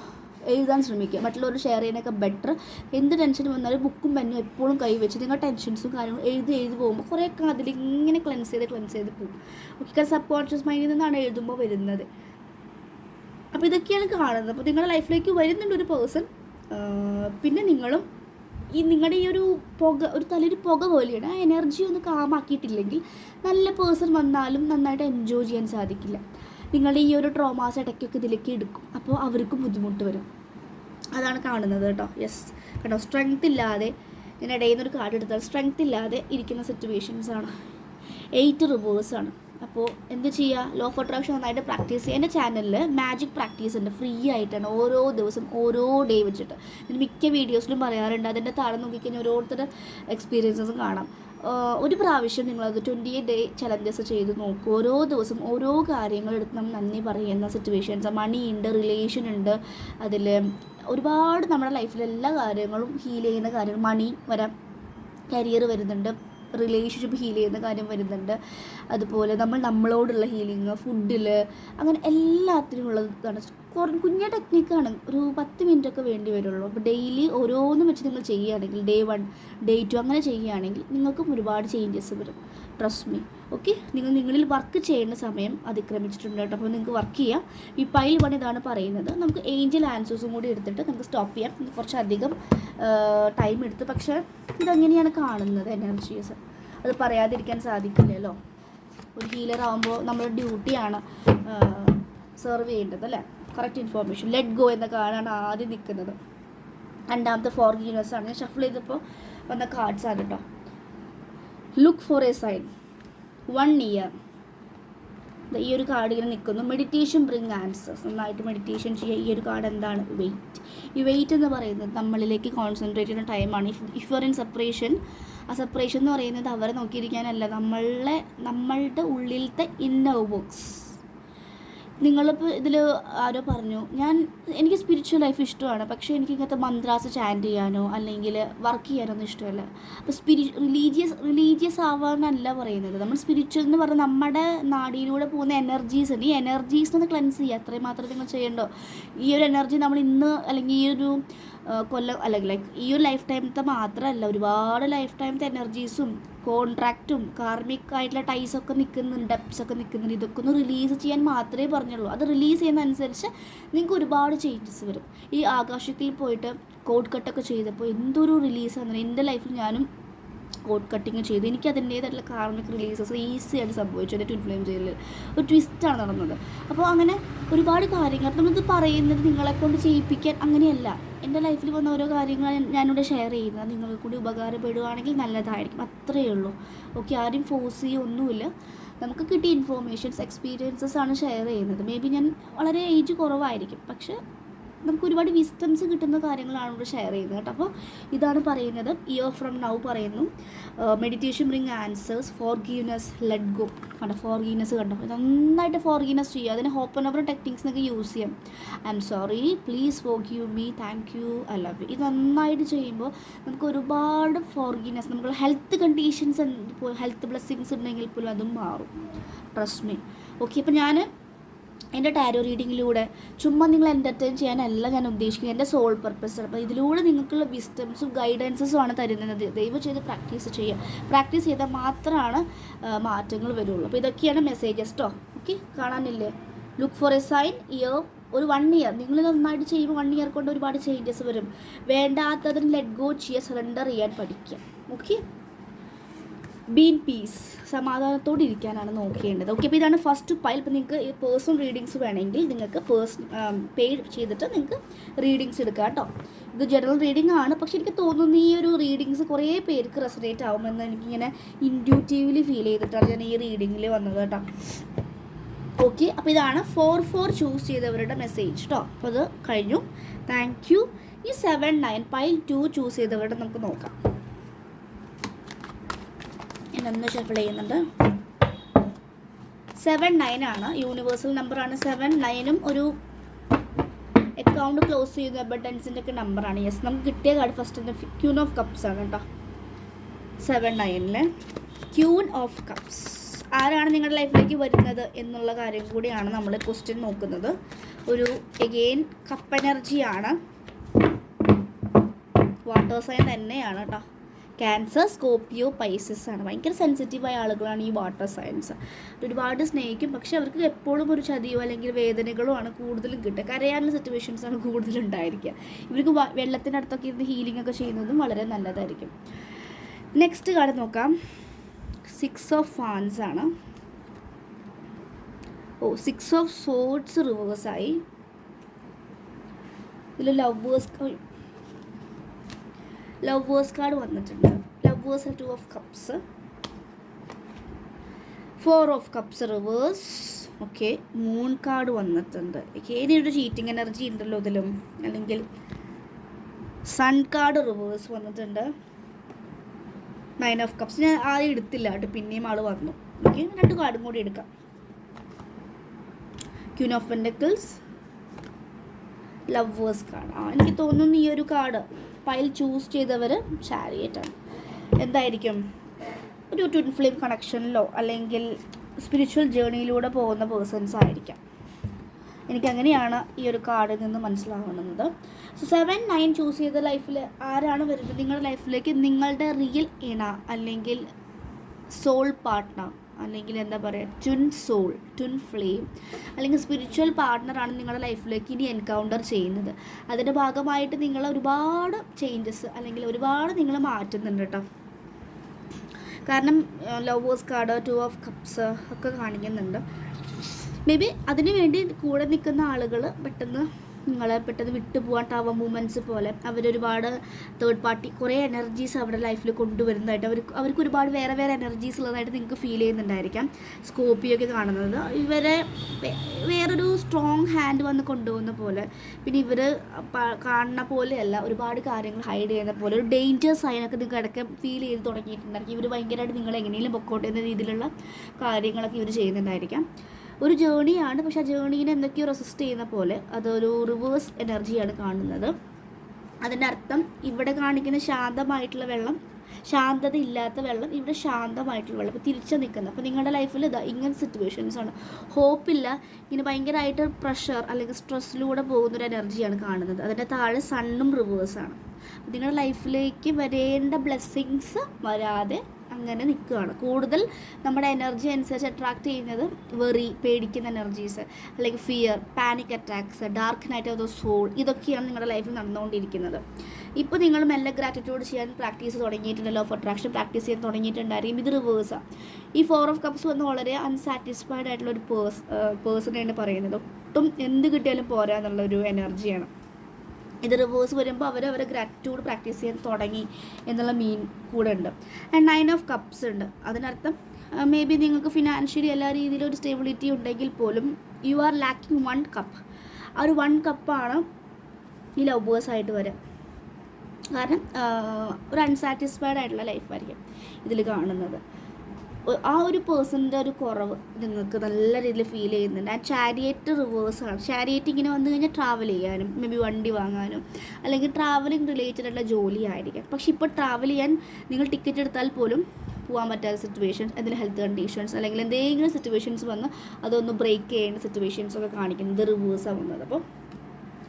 എഴുതാൻ ശ്രമിക്കുക. മറ്റുള്ളവർ ഷെയർ ചെയ്യാനൊക്കെ ബെറ്റർ എന്ത് ടെൻഷൻ വന്നാലും ബുക്കും പെന്നും എപ്പോഴും കൈ വെച്ച് നിങ്ങൾ ടെൻഷൻസും കാര്യങ്ങളും എഴുതി എഴുതി പോകുമ്പോൾ കുറേയൊക്കെ അതിൽ ഇങ്ങനെ ക്ലെൻസ് ചെയ്ത് ക്ലെൻസ് ചെയ്ത് പോകും. ഓക്കെ സബ് കോൺഷ്യസ് മൈൻഡിൽ നിന്നാണ് എഴുതുമ്പോൾ വരുന്നത്. അപ്പോൾ ഇതൊക്കെയാണ് കാണുന്നത്. അപ്പോൾ നിങ്ങളുടെ ലൈഫിലേക്ക് വരുന്നുണ്ട് ഒരു പേഴ്സൺ. പിന്നെ നിങ്ങളും ഈ നിങ്ങളുടെ ഈ ഒരു പുക ഒരു തലൊരു പുക പോലെയാണ് ആ എനർജി ഒന്ന് കാമാക്കിയിട്ടില്ലെങ്കിൽ നല്ല പേഴ്സൺ വന്നാലും നന്നായിട്ട് എൻജോയ് ചെയ്യാൻ സാധിക്കില്ല. നിങ്ങളുടെ ഈ ഒരു ട്രോമാസ് ഇടയ്ക്കൊക്കെ ഇതിലേക്ക് എടുക്കും. അപ്പോൾ അവർക്ക് ബുദ്ധിമുട്ട് വരും. അതാണ് കാണുന്നത് കേട്ടോ. യെസ് കേട്ടോ സ്ട്രെങ്ത് ഇല്ലാതെ ഞാൻ ഇടയിൽ നിന്നൊരു കാർഡ് എടുത്താൽ സ്ട്രെങ്ത് ഇല്ലാതെ ഇരിക്കുന്ന സിറ്റുവേഷൻസ് ആണ്. എയ്റ്റ് റിവേഴ്സ് ആണ്. അപ്പോൾ എന്ത് ചെയ്യുക ലോ ഓഫ് അട്രാക്ഷൻ നന്നായിട്ട് പ്രാക്ടീസ് ചെയ്യുക എന്റെ ചാനലിൽ മാജിക് പ്രാക്ടീസ് ഉണ്ട്. ഫ്രീ ആയിട്ടാണ് ഓരോ ദിവസം ഓരോ ഡേ വെച്ചിട്ട്. ഞാൻ മിക്ക വീഡിയോസിലും പറയാറുണ്ട്. അതിന്റെ താഴെ നോക്കിക്കഴിഞ്ഞാൽ ഓരോരുത്തരുടെ എക്സ്പീരിയൻസും കാണാം. ഒരു പ്രാവശ്യം നിങ്ങളത് ട്വന്റി ഡേ ചലഞ്ചസ് ചെയ്ത് നോക്കും. ഓരോ ദിവസം ഓരോ കാര്യങ്ങൾ എടുത്ത് നമ്മൾ നന്ദി പറയുന്ന സിറ്റുവേഷൻസ് മണി ഉണ്ട് റിലേഷൻ ഉണ്ട്. അതിൽ ഒരുപാട് നമ്മുടെ ലൈഫിൽ എല്ലാ കാര്യങ്ങളും ഹീൽ ചെയ്യുന്ന കാര്യങ്ങൾ. മണി വരാം. കരിയർ വരുന്നുണ്ട്. റിലേഷൻഷിപ്പ് ഹീൽ ചെയ്യുന്ന കാര്യം വരുന്നുണ്ട്. അതുപോലെ നമ്മൾ നമ്മളോടുള്ള ഹീലിങ് ഫുഡിൽ അങ്ങനെ എല്ലാത്തിനും ഉള്ളതാണ് കുറേ കുഞ്ഞ ടെക്നിക്കാണ് ഒരു പത്ത് മിനിറ്റ് ഒക്കെ വേണ്ടി വരുള്ളൂ. അപ്പോൾ ഡെയിലി ഓരോന്നും വെച്ച് നിങ്ങൾ ചെയ്യുകയാണെങ്കിൽ ഡേ വൺ ഡേ ടു അങ്ങനെ ചെയ്യുകയാണെങ്കിൽ നിങ്ങൾക്കും ഒരുപാട് ചേഞ്ചസ് വരും. ട്രസ്റ്റ് മീ ഓക്കെ നിങ്ങൾ നിങ്ങളിൽ വർക്ക് ചെയ്യേണ്ട സമയം അതിക്രമിച്ചിട്ടുണ്ട് കേട്ടോ. അപ്പോൾ നിങ്ങൾക്ക് വർക്ക് ചെയ്യാം. ഈ പൈൽ വൺ ഇതാണ് പറയുന്നത്. നമുക്ക് ഏഞ്ചൽ ആൻസേഴ്സും കൂടി എടുത്തിട്ട് നമുക്ക് സ്റ്റോപ്പ് ചെയ്യാം. കുറച്ചധികം ടൈം എടുത്ത്. പക്ഷേ ഇതെങ്ങനെയാണ് കാണുന്നത് എനർജീസ് അത് പറയാതിരിക്കാൻ സാധിക്കില്ലല്ലോ. ഒരു ഹീലർ ആകുമ്പോൾ നമ്മുടെ ഡ്യൂട്ടിയാണ് സെർവ് ചെയ്യേണ്ടത് അല്ലേ? കറക്റ്റ് ഇൻഫോർമേഷൻ ലെറ്റ് ഗോ എന്ന കാർഡാണ് ആദ്യം നിൽക്കുന്നത്. രണ്ടാമത്തെ ഫോർ ഗീനേഴ്സ് ആണ്. ഞാൻ ഷഫിൾ ചെയ്തപ്പോൾ വന്ന കാർഡ്സ് ആണ് കേട്ടോ. Look for a sign one year ഈ ഒരു കാർഡ് ഇങ്ങനെ നിൽക്കുന്നു. മെഡിറ്റേഷൻ ബ്രിങ് ആൻസേഴ്സ് നന്നായിട്ട് മെഡിറ്റേഷൻ ചെയ്യുക. ഈ ഒരു കാർഡ് എന്താണ്? വെയിറ്റ് ഈ വെയിറ്റ് എന്ന് പറയുന്നത് നമ്മളിലേക്ക് കോൺസെൻട്രേറ്റ് ചെയ്യുന്ന ടൈമാണ് if if your in separation ആ സെപ്പറേഷൻ എന്ന് പറയുന്നത് അവരെ നോക്കിയിരിക്കാനല്ല. നമ്മളെ നമ്മളുടെ ഉള്ളിലത്തെ ഇന്നർ ബോക്സ് നിങ്ങളിപ്പോൾ ഇതിൽ ആരോ പറഞ്ഞു ഞാൻ എനിക്ക് സ്പിരിച്വൽ ലൈഫ് ഇഷ്ടമാണ് പക്ഷേ എനിക്ക് ഇങ്ങനത്തെ മന്ത്രാസ് ചാന്റ് ചെയ്യാനോ അല്ലെങ്കിൽ വർക്ക് ചെയ്യാനൊന്നും ഇഷ്ടമല്ല. അപ്പോൾ സ്പിരി റിലീജിയസ് റിലീജിയസ് ആവാനല്ല പറയുന്നത്. നമ്മൾ സ്പിരിച്വൽ എന്ന് പറഞ്ഞാൽ നമ്മുടെ നാടിയിലൂടെ പോകുന്ന എനർജീസ് ഈ എനർജീസ് ഒന്ന് ക്ലെൻസ് ചെയ്യുക. അത്രയും മാത്രമേ നിങ്ങൾ ചെയ്യണ്ടോ? ഈ ഒരു എനർജി നമ്മൾ ഇന്ന് അല്ലെങ്കിൽ ഈ ഒരു കൊല്ലം അല്ലെങ്കിൽ ലൈക്ക് ഈ ഒരു ലൈഫ് ടൈമത്തെ മാത്രമല്ല ഒരുപാട് ലൈഫ് ടൈമത്തെ എനർജീസും കോൺട്രാക്റ്റും കാർമിക് ആയിട്ടുള്ള ടൈസ് ഒക്കെ നിൽക്കുന്നുണ്ട് ഡെപ്സ് ഒക്കെ നിൽക്കുന്നുണ്ട്. ഇതൊക്കെ ഒന്ന് റിലീസ് ചെയ്യാൻ മാത്രമേ പറഞ്ഞുള്ളൂ. അത് റിലീസ് ചെയ്യുന്ന അനുസരിച്ച് നിങ്ങൾക്ക് ഒരുപാട് ചേഞ്ചസ് വരും. ഈ ആകാശത്തിൽ പോയിട്ട് കോഡ് കട്ടൊക്കെ ചെയ്തപ്പോൾ എന്തൊരു റിലീസ് റിലീസാണ് എന്റെ ലൈഫിൽ ഞാനും കോഡ് കട്ടിങ് ചെയ്തു. എനിക്ക് അതിന്റേതായിട്ടുള്ള കാർമിക് റിലീസസ് ഈസി ആയിട്ട് സംഭവിച്ചു. എന്റെ ട്വിൻ ഫ്ലെയിം ജയിലിൽ ഒരു ട്വിസ്റ്റാണ് നടന്നത്. അപ്പോൾ അങ്ങനെ ഒരുപാട് കാര്യങ്ങൾ. അപ്പം നമ്മളിത് പറയുന്നത് നിങ്ങളെ കൊണ്ട് ചെയ്യിപ്പിക്കാൻ അങ്ങനെയല്ല. എന്റെ ലൈഫിൽ വന്ന ഓരോ കാര്യങ്ങൾ ഞാനിവിടെ ഷെയർ ചെയ്യുന്നത്. നിങ്ങൾക്ക് കൂടി ഉപകാരപ്പെടുകയാണെങ്കിൽ നല്ലതായിരിക്കും. അത്രയേ ഉള്ളൂ. ഓക്കെ ആരും ഫോഴ്സ് ചെയ്യൊന്നുമില്ല. നമുക്ക് കിട്ടിയ ഇൻഫോർമേഷൻസ് എക്സ്പീരിയൻസസ് ആണ് ഷെയർ ചെയ്യുന്നത്. മേ ബി ഞാൻ വളരെ ഏജ് കുറവായിരിക്കും. പക്ഷേ നമുക്ക് ഒരുപാട് വിസ്റ്റംസ് കിട്ടുന്ന കാര്യങ്ങളാണ് ഇവിടെ ഷെയർ ചെയ്യുന്നത് കേട്ടോ. അപ്പോൾ ഇതാണ് പറയുന്നത്. ഇയർ ഫ്രം നൗ പറയുന്നു. Meditation bring answers forgiveness let go കണ്ടോ? ഫോർ ഗീവ്നെസ് കണ്ടോ നന്നായിട്ട് ഫോർ ഗീവ്നെസ് ചെയ്യുക. അതിന് ഹോപ്പൺ ഓവർ ടെക്നിക്സ് എന്നൊക്കെ യൂസ് ചെയ്യാം. I'm sorry please forgive me thank you I love you ഇത് നന്നായിട്ട് ചെയ്യുമ്പോൾ നമുക്ക് ഒരുപാട് ഫോർ ഗീവ്നെസ് നമുക്ക് ഹെൽത്ത് കണ്ടീഷൻസ് ഹെൽത്ത് ബ്ലെസ്സിങ്സ് ഉണ്ടെങ്കിൽ പോലും അതും മാറും. ട്രസ്റ്റ് മീ ഓക്കെ അപ്പോൾ ഞാൻ എന്റെ ടാരോ റീഡിങ്ങിലൂടെ ചുമ്മാ നിങ്ങൾ എന്റർടൈൻ ചെയ്യാനല്ല ഞാൻ ഉദ്ദേശിക്കുന്നത്. എന്റെ സോൾ പർപ്പസ് അപ്പോൾ ഇതിലൂടെ നിങ്ങൾക്കുള്ള വിസ്റ്റംസും ഗൈഡൻസും ആണ് തരുന്നത്. ദയവ് ചെയ്ത് പ്രാക്ടീസ് ചെയ്യുക. പ്രാക്ടീസ് ചെയ്താൽ മാത്രമാണ് മാറ്റങ്ങൾ വരുള്ളൂ. അപ്പോൾ ഇതൊക്കെയാണ് മെസ്സേജസ് കേട്ടോ okay കാണാനില്ലേ? Look for a sign year ഒരു വൺ ഇയർ നിങ്ങൾ നന്നായിട്ട് ചെയ്യുമ്പോൾ വൺ ഇയർ കൊണ്ട് ഒരുപാട് ചേഞ്ചസ് വരും. വേണ്ടാത്തതിന് ലെറ്റ് ഗോ ചെയ്യുക സറണ്ടർ ചെയ്യാൻ പഠിക്കുക. ഓക്കെ ബീൻ പീസ് സമാധാനത്തോടെ ഇരിക്കാനാണ് നോക്കേണ്ടത്. ഓക്കെ അപ്പോൾ ഇതാണ് ഫസ്റ്റ് പൈൽ ഇപ്പോൾ നിങ്ങൾക്ക് പേഴ്സണൽ റീഡിങ്സ് വേണമെങ്കിൽ നിങ്ങൾക്ക് പേഴ്സൺ പേ ചെയ്തിട്ട് നിങ്ങൾക്ക് റീഡിങ്സ് എടുക്കാം കേട്ടോ. ഇത് ജനറൽ റീഡിംഗ് ആണ്. പക്ഷെ എനിക്ക് തോന്നുന്നു ഈ ഒരു റീഡിങ്സ് കുറേ പേർക്ക് റെസനേറ്റ് ആവുമെന്ന് എനിക്കിങ്ങനെ ഇൻഡ്യൂറ്റീവ്ലി ഫീൽ ചെയ്തിട്ടാണ് ഞാൻ ഈ റീഡിങ്ങിൽ വന്നത് കേട്ടോ. ഓക്കെ അപ്പോൾ ഇതാണ് ഫോർ ഫോർ ചൂസ് ചെയ്തവരുടെ മെസ്സേജ് കേട്ടോ അപ്പോൾ അത് കഴിഞ്ഞു. താങ്ക് യു ഈ seven nine pile two choose ചെയ്തവരുടെ നമുക്ക് നോക്കാം. ഞാനൊന്ന് ഷഫിൾ ചെയ്യുന്നുണ്ട്. സെവൻ നയൻ ആണ്. യൂണിവേഴ്സൽ നമ്പറാണ് സെവൻ നയനും ഒരു അക്കൗണ്ട് ക്ലോസ് ചെയ്യുന്ന അബഡൻസിന്റെ ഒക്കെ നമ്പറാണ് യെസ് നമുക്ക് കിട്ടിയ card first queen of cups ആണ് കേട്ടോ സെവൻ നയനിലെ ക്യൂൺ ഓഫ് കപ്സ് ആരാണ് നിങ്ങളുടെ ലൈഫിലേക്ക് വരുന്നത് എന്നുള്ള കാര്യം കൂടിയാണ് നമ്മൾ ക്വസ്റ്റ്യൻ നോക്കുന്നത്. ഒരു എഗെയിൻ കപ്പ് എനർജിയാണ് വാട്ടർ സൈൻ തന്നെയാണ് കേട്ടോ ക്യാൻസർ സ്കോപ്പിയോ പൈസസ് ആണ്. ഭയങ്കര സെൻസിറ്റീവായ ആളുകളാണ് ഈ വാട്ടർ സയൻസ് ഒരുപാട് സ്നേഹിക്കും. പക്ഷെ അവർക്ക് എപ്പോഴും ഒരു ചതിയോ അല്ലെങ്കിൽ വേദനകളോ ആണ് കൂടുതലും കിട്ടുക. കരയാനുള്ള സിറ്റുവേഷൻസ് ആണ് കൂടുതലും ഉണ്ടായിരിക്കുക. ഇവർക്ക് വെള്ളത്തിനടുത്തൊക്കെ ഇരുന്ന് ഹീലിംഗ് ഒക്കെ ചെയ്യുന്നതും വളരെ നല്ലതായിരിക്കും. നെക്സ്റ്റ് കാർഡ് നോക്കാം. സിക്സ് ഓഫ് ഫാൻസ് ആണ്. ഓ സിക്സ് ഓഫ് സോഡ്സ് റിവേഴ്സായി ഇതിൽ ലവേഴ്സ് ലവേഴ്സ് കാർഡ് വന്നിട്ടുണ്ട്. Lovers two of cups four of cups reverse okay moon card വന്നിട്ടുണ്ട്. ഇനി ഒരു ചീറ്റിംഗ് എനർജി ഉണ്ടല്ലോ ഇതിലും. അല്ലെങ്കിൽ സൺ കാർഡ് റിവേഴ്സ് വന്നിട്ടുണ്ട്. നയൻ ഓഫ് കപ്സ് ഞാൻ ആദ്യം എടുത്തില്ല കേട്ടോ. പിന്നെയും ആൾ വന്നു. ഓക്കെ രണ്ട് കാർഡും കൂടി എടുക്കാം. Queen of pentacles lovers card ആ എനിക്ക് തോന്നുന്നു ഈ ഒരു കാർഡ് പൈൽ ചൂസ് ചെയ്തവർ ചാരിയേറ്റാണ് എന്തായിരിക്കും? ഒരു ട്വിൻ ഫ്ലെയിം കണക്ഷനിലോ അല്ലെങ്കിൽ സ്പിരിച്വൽ ജേണിയിലൂടെ പോകുന്ന പേഴ്സൺസ് ആയിരിക്കാം. എനിക്കങ്ങനെയാണ് ഈ ഒരു കാർഡിൽ നിന്ന് മനസ്സിലാവുന്നത്. സോ സെവൻ നയൻ ചൂസ് ചെയ്ത ലൈഫിൽ ആരാണ് വരുന്നത്? നിങ്ങളുടെ ലൈഫിലേക്ക് നിങ്ങളുടെ റിയൽ ഇണ അല്ലെങ്കിൽ സോൾ പാർട്ട്ണർ അല്ലെങ്കിൽ എന്താ പറയുക ട്വിൻ സോൾ ട്വിൻ ഫ്ലെയിം അല്ലെങ്കിൽ സ്പിരിച്വൽ പാർട്ട്ണറാണ് നിങ്ങളുടെ ലൈഫിലേക്ക് ഇനി എൻകൗണ്ടർ ചെയ്യുന്നത്. അതിന്റെ ഭാഗമായിട്ട് നിങ്ങൾ ഒരുപാട് ചേഞ്ചസ് അല്ലെങ്കിൽ ഒരുപാട് നിങ്ങൾ മാറ്റുന്നുണ്ട് കേട്ടോ കാരണം lovers card two of cups ഒക്കെ കാണിക്കുന്നുണ്ട്. മേ ബി അതിനു വേണ്ടി കൂടെ നിൽക്കുന്ന ആളുകൾ പെട്ടെന്ന് നിങ്ങളെ പെട്ടെന്ന് വിട്ടുപോകാൻ ടവർ മൂമെന്റ്സ് പോലെ. അവരൊരുപാട് തേർഡ് പാർട്ടി കുറേ എനർജീസ് അവരുടെ ലൈഫിൽ കൊണ്ടുവരുന്നതായിട്ട് അവർക്ക് അവർക്ക് ഒരുപാട് വേറെ വേറെ എനർജീസ് ഉള്ളതായിട്ട് നിങ്ങൾക്ക് ഫീൽ ചെയ്യുന്നുണ്ടായിരിക്കാം. സ്കോപ്പിയൊക്കെ കാണുന്നത്. ഇവരെ വേറൊരു സ്ട്രോങ് ഹാൻഡ് വന്ന് കൊണ്ടുപോകുന്ന പോലെ. പിന്നെ ഇവർ കാണുന്ന പോലെയല്ല ഒരുപാട് കാര്യങ്ങൾ ഹൈഡ് ചെയ്യുന്ന പോലെ. ഒരു ഡേഞ്ചർ സൈനൊക്കെ നിങ്ങൾക്ക് ഇടയ്ക്ക് ഫീൽ ചെയ്ത് തുടങ്ങിയിട്ടുണ്ടായിരിക്കും. ഇവർ ഭയങ്കരമായിട്ട് നിങ്ങൾ എങ്ങനെയും പൊക്കോട്ടെ എന്ന രീതിയിലുള്ള കാര്യങ്ങളൊക്കെ ഇവർ ചെയ്യുന്നുണ്ടായിരിക്കാം. ഒരു ജേണിയാണ് പക്ഷെ ആ ജേണീനെ എന്തൊക്കെയോ റെസിസ്റ്റ് ചെയ്യുന്ന പോലെ അതൊരു റിവേഴ്സ് എനർജിയാണ് കാണുന്നത്. അതിന്റെ അർത്ഥം ഇവിടെ കാണിക്കുന്ന ശാന്തമായിട്ടുള്ള വെള്ളം ശാന്തത ഇല്ലാത്ത വെള്ളം ഇവിടെ ശാന്തമായിട്ടുള്ള വെള്ളം. ഇപ്പോൾ തിരിച്ചു നിൽക്കുന്നത് അപ്പോൾ നിങ്ങളുടെ ലൈഫിൽ ഇതാ ഇങ്ങനെ സിറ്റുവേഷൻസ് ആണ്. ഹോപ്പില്ല ഇങ്ങനെ ഭയങ്കരമായിട്ട് പ്രഷർ അല്ലെങ്കിൽ സ്ട്രെസ്സിലൂടെ പോകുന്നൊരു എനർജിയാണ് കാണുന്നത്. അതിന്റെ താഴെ സണ്ണും റിവേഴ്സാണ് നിങ്ങളുടെ ലൈഫിലേക്ക് വരേണ്ട ബ്ലെസ്സിങ്സ് വരാതെ അങ്ങനെ നിൽക്കുകയാണ്. കൂടുതൽ നമ്മുടെ എനർജി അനുസരിച്ച് അട്രാക്ട് ചെയ്യുന്നത് വെറി പേടിക്കുന്ന എനർജീസ് അല്ലെങ്കിൽ fear panic attacks dark night of the soul ഇതൊക്കെയാണ് നിങ്ങളുടെ ലൈഫിൽ നടന്നുകൊണ്ടിരിക്കുന്നത്. ഇപ്പോൾ നിങ്ങൾ മെല്ലെ ഗ്രാറ്റിറ്റ്യൂഡ് ചെയ്യാൻ പ്രാക്ടീസ് തുടങ്ങിയിട്ടുണ്ട്. ലോ ഓഫ് അട്രാക്ഷൻ പ്രാക്ടീസ് ചെയ്യാൻ തുടങ്ങിയിട്ടുണ്ടായിരിക്കും. ഇത് റിവേഴ്സാണ് ഈ ഫോർ ഓഫ് കപ്സ് വന്ന് വളരെ അൺസാറ്റിസ്ഫൈഡ് ആയിട്ടുള്ള ഒരു പേഴ്സ് പേഴ്സണാണ് പറയുന്നത്. ഒട്ടും എന്ത് കിട്ടിയാലും പോരാ എന്നുള്ള ഒരു എനർജിയാണ് ഇത് റിവേഴ്സ് വരുമ്പോൾ അവർ അവരെ ഗ്രാറ്റിറ്റ്യൂഡ് പ്രാക്ടീസ് ചെയ്യാൻ തുടങ്ങി എന്നുള്ള മീൻ കൂടെ ഉണ്ട്. ആൻഡ് നയൻ ഓഫ് കപ്സ് ഉണ്ട്. അതിനർത്ഥം മേ ബി നിങ്ങൾക്ക് ഫിനാൻഷ്യലി എല്ലാ രീതിയിലും ഒരു സ്റ്റെബിലിറ്റി ഉണ്ടെങ്കിൽ പോലും you are lacking one cup ആ ഒരു വൺ കപ്പാണ് ഈ ലവേഴ്സ് ആയിട്ട് വരിക കാരണം ഒരു അൺസാറ്റിസ്ഫൈഡ് ആയിട്ടുള്ള ലൈഫായിരിക്കും ഇതിൽ കാണുന്നത്. ആ ഒരു പേഴ്സണിന്റെ ഒരു കുറവ് നിങ്ങൾക്ക് നല്ല രീതിയിൽ ഫീൽ ചെയ്യുന്നുണ്ട്. ആ ചാരിയേറ്റ് റിവേഴ്സാണ് ചാരിയേറ്റ് ഇങ്ങനെ വന്നു കഴിഞ്ഞാൽ ട്രാവൽ ചെയ്യാനും മേ ബി വണ്ടി വാങ്ങാനും അല്ലെങ്കിൽ ട്രാവലിംഗ് റിലേറ്റഡ് ആയിട്ടുള്ള ജോലി ആയിരിക്കാം. പക്ഷെ ഇപ്പോൾ ട്രാവൽ ചെയ്യാൻ നിങ്ങൾ ടിക്കറ്റ് എടുത്താൽ പോലും പോകാൻ പറ്റാത്ത സിറ്റുവേഷൻസ് എന്തെങ്കിലും ഹെൽത്ത് കണ്ടീഷൻസ് അല്ലെങ്കിൽ എന്തെങ്കിലും സിറ്റുവേഷൻസ് വന്ന് അതൊന്ന് ബ്രേക്ക് ചെയ്യേണ്ട സിറ്റുവേഷൻസ് ഒക്കെ കാണിക്കുന്നത് റിവേഴ്സാണ് വന്നത്. അപ്പോൾ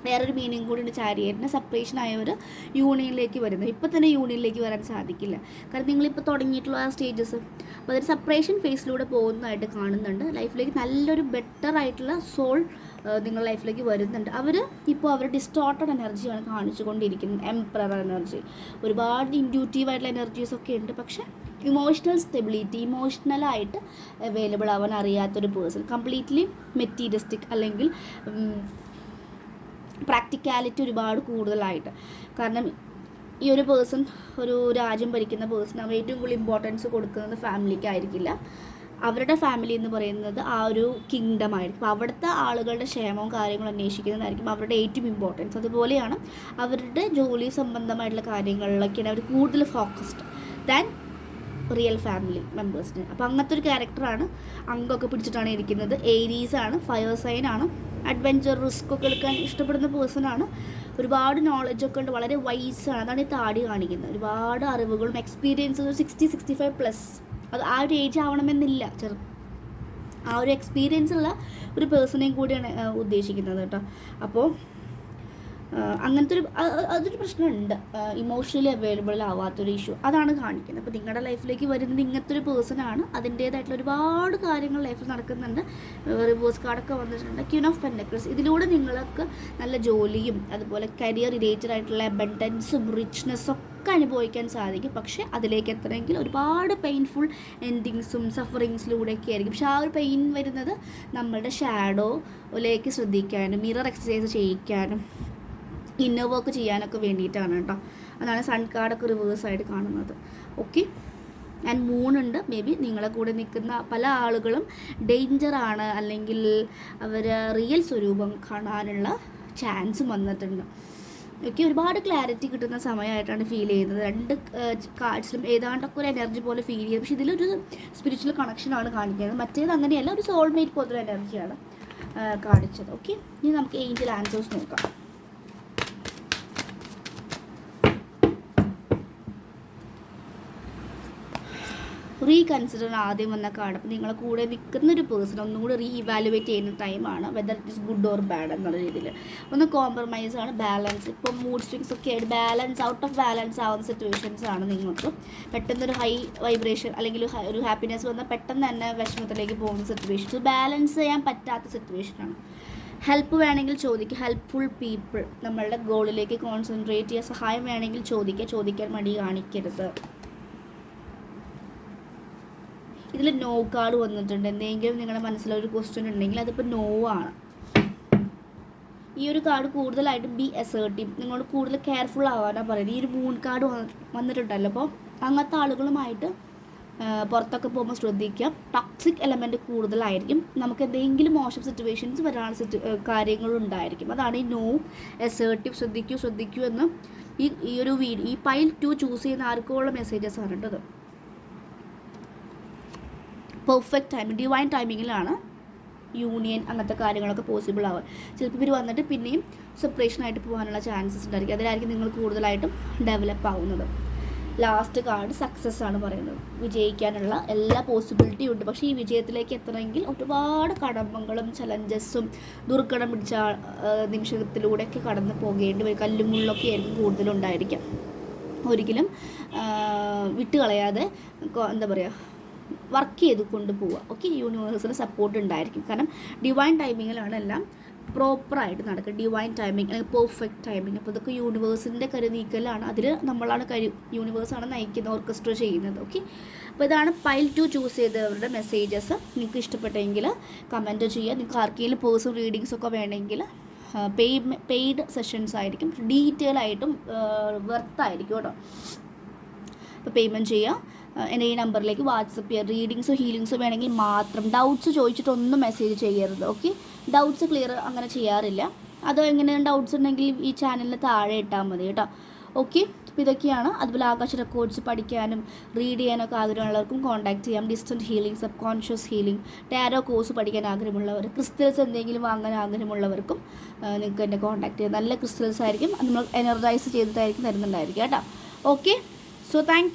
വേറൊരു മീനിങ് കൂടി ഉണ്ട് ചാരിയേറ്റിന് സെപ്പറേഷൻ ആയ ഒരു യൂണിയനിലേക്ക് വരുന്നത്. ഇപ്പോൾ തന്നെ യൂണിയനിലേക്ക് വരാൻ സാധിക്കില്ല. കാരണം നിങ്ങളിപ്പോൾ തുടങ്ങിയിട്ടുള്ള ആ സ്റ്റേജസ് അപ്പോൾ അതൊരു സെപ്പറേഷൻ ഫേസിലൂടെ പോകുന്നതായിട്ട് കാണുന്നുണ്ട്. ലൈഫിലേക്ക് നല്ലൊരു ബെറ്റർ ആയിട്ടുള്ള സോൾ നിങ്ങളുടെ ലൈഫിലേക്ക് വരുന്നുണ്ട്. അവർ ഇപ്പോൾ അവർ ഡിസ്റ്റോർട്ടഡ് എനർജിയാണ് കാണിച്ചു കൊണ്ടിരിക്കുന്നത് എംപ്രർ എനർജി ഒരുപാട് ഇൻഡ്യൂട്ടീവായിട്ടുള്ള എനർജീസ് ഒക്കെ ഉണ്ട്. പക്ഷേ ഇമോഷണൽ സ്റ്റെബിലിറ്റി ഇമോഷണലായിട്ട് അവൈലബിൾ ആവാൻ അറിയാത്തൊരു പേഴ്സൺ കംപ്ലീറ്റ്ലി മെറ്റീരിയസ്റ്റിക് അല്ലെങ്കിൽ പ്രാക്ടിക്കാലിറ്റി ഒരുപാട് കൂടുതലായിട്ട്. കാരണം ഈ ഒരു പേഴ്സൺ ഒരു രാജ്യം ഭരിക്കുന്ന പേഴ്സൺ അവർ ഏറ്റവും കൂടുതൽ ഇമ്പോർട്ടൻസ് കൊടുക്കുന്നത് ഫാമിലിക്കായിരിക്കില്ല. അവരുടെ ഫാമിലി എന്ന് പറയുന്നത് ആ ഒരു കിങ്ഡം ആയിരിക്കും. അവിടുത്തെ ആളുകളുടെ ക്ഷേമവും കാര്യങ്ങളും അന്വേഷിക്കുന്നതായിരിക്കും അവരുടെ ഏറ്റവും ഇമ്പോർട്ടൻസ് അതുപോലെയാണ് അവരുടെ ജോലി സംബന്ധമായിട്ടുള്ള കാര്യങ്ങളിലൊക്കെയാണ് അവർ കൂടുതൽ ഫോക്കസ്ഡ് ദാൻ റിയൽ ഫാമിലി മെമ്പേഴ്സിന് അപ്പോൾ അങ്ങനത്തെ ഒരു ക്യാരക്ടറാണ് അങ്കൊക്കെ പിടിച്ചിട്ടാണ് ഇരിക്കുന്നത്. ഏരീസ് ആണ് ഫയർ സൈൻ ആണ്. അഡ്വഞ്ചർ റിസ്ക് ഒക്കെ എടുക്കാൻ ഇഷ്ടപ്പെടുന്ന പേഴ്സണാണ് ഒരുപാട് നോളജ് ഒക്കെ ഉണ്ട്. വളരെ വൈസ് ആണ്. അതാണ് ഈ താടി കാണിക്കുന്നത്. ഒരുപാട് അറിവുകളും എക്സ്പീരിയൻസും സിക്സ്റ്റി സിക്സ്റ്റി ഫൈവ് പ്ലസ് അത് ആ ഒരു ഏജ് ആവണമെന്നില്ല. ചെറു ആ ഒരു എക്സ്പീരിയൻസ് ഉള്ള ഒരു പേഴ്സണേയും കൂടിയാണ് ഉദ്ദേശിക്കുന്നത് കേട്ടോ. അപ്പോൾ അങ്ങനത്തെ ഒരു അതൊരു പ്രശ്നമുണ്ട്. ഇമോഷണലി അവൈലബിൾ ആവാത്തൊരു ഇഷ്യൂ അതാണ് കാണിക്കുന്നത്. അപ്പോൾ നിങ്ങളുടെ ലൈഫിലേക്ക് വരുന്നത് ഇങ്ങനത്തെ ഒരു പേഴ്സണാണ് അതിന്റേതായിട്ടുള്ള ഒരുപാട് കാര്യങ്ങൾ ലൈഫിൽ നടക്കുന്നുണ്ട്. റിവേഴ്സ് കാർഡൊക്കെ വന്നിട്ടുണ്ട്. ക്യൂൻ ഓഫ് പെൻഡക്രസ് ഇതിലൂടെ നിങ്ങൾക്ക് നല്ല ജോലിയും അതുപോലെ കരിയർ റിലേറ്റഡ് ആയിട്ടുള്ള അബൻഡൻസും റിച്ച്നെസ്സും ഒക്കെ അനുഭവിക്കാൻ സാധിക്കും. പക്ഷേ അതിലേക്ക് എത്തണമെങ്കിൽ ഒരുപാട് പെയിൻഫുൾ എൻഡിങ്സും സഫറിങ്സിലൂടെയൊക്കെ ആയിരിക്കും. പക്ഷേ ആ ഒരു പെയിൻ വരുന്നത് നമ്മളുടെ ഷാഡോയിലേക്ക് ശ്രദ്ധിക്കാനും മിറർ എക്സസൈസ് ചെയ്യിക്കാനും ഇന്നർ വർക്ക് ചെയ്യാനൊക്കെ വേണ്ടിയിട്ടാണ് കേട്ടോ. അതാണ് സൺ കാർഡൊക്കെ റിവേഴ്സ് ആയിട്ട് കാണുന്നത്. ഓക്കെ ആൻഡ് മൂണുണ്ട് മേ ബി നിങ്ങളെ കൂടെ നിൽക്കുന്ന പല ആളുകളും ഡേഞ്ചറാണ് അല്ലെങ്കിൽ അവർ റിയൽ സ്വരൂപം കാണാനുള്ള ചാൻസും വന്നിട്ടുണ്ട്. ഓക്കെ ഒരുപാട് ക്ലാരിറ്റി കിട്ടുന്ന സമയമായിട്ടാണ് ഫീൽ ചെയ്യുന്നത്. രണ്ട് കാർഡ്സിലും ഏതാണ്ടൊക്കെ ഒരു എനർജി പോലെ ഫീൽ ചെയ്യുന്നത്. പക്ഷേ ഇതിലൊരു സ്പിരിച്വൽ കണക്ഷനാണ് കാണിക്കുന്നത്. മറ്റേത് അങ്ങനെയല്ല. ഒരു സോൾമേറ്റ് പോലത്തെ എനർജിയാണ് കാണിച്ചത്. ഓക്കെ ഇനി നമുക്ക് ഏഞ്ചൽ ആൻസേഴ്സ് നോക്കാം. റീകൺസിഡർ ആദ്യം വന്ന കാർഡ് അപ്പോൾ നിങ്ങളെ കൂടെ നിൽക്കുന്ന ഒരു പേഴ്സൺ ഒന്നും കൂടെ റീ ഇവാലുവേറ്റ് ചെയ്യുന്ന ടൈമാണ് whether it is good or bad എന്നുള്ള രീതിയിൽ. ഒന്ന് കോംപ്രമൈസ് ആണ് ബാലൻസ് ഇപ്പോൾ മൂഡ് സ്വിങ്സ് ഒക്കെ ആയിട്ട് ബാലൻസ് ഔട്ട് ഓഫ് ബാലൻസ് ആവുന്ന സിറ്റുവേഷൻസ് ആണ് നിങ്ങൾക്ക് പെട്ടെന്നൊരു ഹൈ വൈബ്രേഷൻ അല്ലെങ്കിൽ ഒരു ഹാപ്പിനെസ് വന്നാൽ പെട്ടെന്ന് തന്നെ വിഷമത്തിലേക്ക് പോകുന്ന സിറ്റുവേഷൻസ് ബാലൻസ് ചെയ്യാൻ പറ്റാത്ത സിറ്റുവേഷനാണ് ഹെൽപ്പ് വേണമെങ്കിൽ ചോദിക്കുക. ഹെൽപ്ഫുൾ പീപ്പിൾ നമ്മളുടെ ഗോളിലേക്ക് കോൺസെൻട്രേറ്റ് ചെയ്യുക. സഹായം വേണമെങ്കിൽ ചോദിക്കുക. ചോദിക്കാൻ മടി കാണിക്കരുത്. ഇതിൽ നോ കാർഡ് വന്നിട്ടുണ്ട്. എന്തെങ്കിലും നിങ്ങളുടെ മനസ്സിലൊരു ക്വസ്റ്റ്യൻ ഉണ്ടെങ്കിൽ അതിപ്പോൾ നോ ആണ്. ഈ ഒരു കാർഡ് കൂടുതലായിട്ടും ബി അസേർട്ടീവ് നിങ്ങളോട് കൂടുതൽ കെയർഫുൾ ആവാനാണ് പറയുന്നത്. ഈ ഒരു മൂൺ കാർഡ് വന്നിട്ടുണ്ടല്ലോ. അപ്പോൾ അങ്ങനത്തെ ആളുകളുമായിട്ട് പുറത്തൊക്കെ പോകുമ്പോൾ ശ്രദ്ധിക്കുക. ടോക്സിക് എലമെന്റ് കൂടുതലായിരിക്കും. നമുക്ക് എന്തെങ്കിലും മോശം സിറ്റുവേഷൻസ് വരാനുള്ള സിറ്റു കാര്യങ്ങളുണ്ടായിരിക്കും അതാണ് ഈ നോ എസേർട്ടീവ് ശ്രദ്ധിക്കൂ ശ്രദ്ധിക്കൂ എന്ന് ഈ ഈ ഒരു വീഡിയോ ഈ പൈൽ ടു ചൂസ് ചെയ്യുന്ന ആർക്കുള്ള മെസ്സേജസ് ആണ് കേട്ടത്. പെർഫെക്റ്റ് ടൈമിംഗ് ഡിവൈൻ ടൈമിങ്ങിലാണ് യൂണിയൻ അങ്ങനത്തെ കാര്യങ്ങളൊക്കെ പോസിബിൾ ആവുക. ചിലപ്പോൾ ഇവർ വന്നിട്ട് പിന്നെയും സെപ്പറേഷൻ ആയിട്ട് പോകാനുള്ള ചാൻസസ് ഉണ്ടായിരിക്കും. അതിലായിരിക്കും നിങ്ങൾ കൂടുതലായിട്ടും ഡെവലപ്പ് ആവുന്നത്. ലാസ്റ്റ് കാർഡ് സക്സസ് ആണ് പറയുന്നത്. വിജയിക്കാനുള്ള എല്ലാ പോസിബിലിറ്റിയും ഉണ്ട്. പക്ഷേ ഈ വിജയത്തിലേക്ക് എത്തണമെങ്കിൽ ഒരുപാട് കടമ്പങ്ങളും ചലഞ്ചസും ദുർഘടം പിടിച്ച നിമിഷത്തിലൂടെയൊക്കെ കടന്നു പോകേണ്ടി വരും. കല്ലുമുള്ളൊക്കെ ആയിരിക്കും കൂടുതലുണ്ടായിരിക്കാം ഒരിക്കലും വിട്ടുകളയാതെ എന്താ പറയുക വർക്ക് ചെയ്ത് കൊണ്ടുപോവുക ഓക്കെ യൂണിവേഴ്സിന് സപ്പോർട്ട് ഉണ്ടായിരിക്കും. കാരണം ഡിവൈൻ ടൈമിങ്ങിലാണ് എല്ലാം പ്രോപ്പറായിട്ട് നടക്കുക. ഡിവൈൻ ടൈമിങ് അല്ലെങ്കിൽ പെർഫെക്റ്റ് ടൈമിങ് അപ്പോൾ ഇതൊക്കെ യൂണിവേഴ്സിന്റെ കരുനീക്കലാണ് അതിൽ നമ്മളാണ് കരു യൂണിവേഴ്സാണ് നയിക്കുന്നത് ഓർക്കസ്ട്ര ചെയ്യുന്നത്. ഓക്കെ അപ്പോൾ ഇതാണ് പൈൽ ടു ചൂസ് ചെയ്തവരുടെ മെസ്സേജസ് നിങ്ങൾക്ക് ഇഷ്ടപ്പെട്ടെങ്കിൽ കമന്റ് ചെയ്യുക. നിങ്ങൾക്ക് ആർക്കെങ്കിലും പേഴ്സണൽ റീഡിങ്സ് ഒക്കെ വേണമെങ്കിൽ പെയ്ഡ് പെയ്ഡ് സെഷൻസ് ആയിരിക്കും. ഡീറ്റെയിൽ ആയിട്ടും വെർത്തായിരിക്കും കേട്ടോ. അപ്പോൾ പേയ്മെന്റ് ചെയ്യുക. എന്റെ ഈ നമ്പറിലേക്ക് വാട്സപ്പ് ചെയ്യുക റീഡിങ്സോ ഹീലിങ്സോ വേണമെങ്കിൽ മാത്രം ഡൗട്ട്സ് ചോദിച്ചിട്ടൊന്നും മെസ്സേജ് ചെയ്യരുത് ഓക്കെ ഡൗട്ട്സ് ക്ലിയർ അങ്ങനെ ചെയ്യാറില്ല. അതോ എങ്ങനെ ഡൗട്ട്സ് ഉണ്ടെങ്കിൽ ഈ ചാനലിന് താഴെ ഇട്ടാൽ മതി കേട്ടോ. ഓക്കെ അപ്പോൾ ഇതൊക്കെയാണ്. അതുപോലെ ആകാശ റെക്കോർഡ്സ് പഠിക്കാനും റീഡ് ചെയ്യാനൊക്കെ ആഗ്രഹമുള്ളവർക്കും കോൺടാക്ട് ചെയ്യാം. Distant healing subconscious healing tarot course പഠിക്കാൻ ആഗ്രഹമുള്ളവർ ക്രിസ്റ്റൽസ് എന്തെങ്കിലും വാങ്ങാൻ ആഗ്രഹമുള്ളവർക്കും നിങ്ങൾക്ക് എന്നെ കോൺടാക്ട് ചെയ്യാം. നല്ല ക്രിസ്റ്റൽസ് ആയിരിക്കും. നമ്മൾ എനർജൈസ് ചെയ്തിട്ടായിരിക്കും തരുന്നുണ്ടായിരിക്കും കേട്ടോ. Okay so thank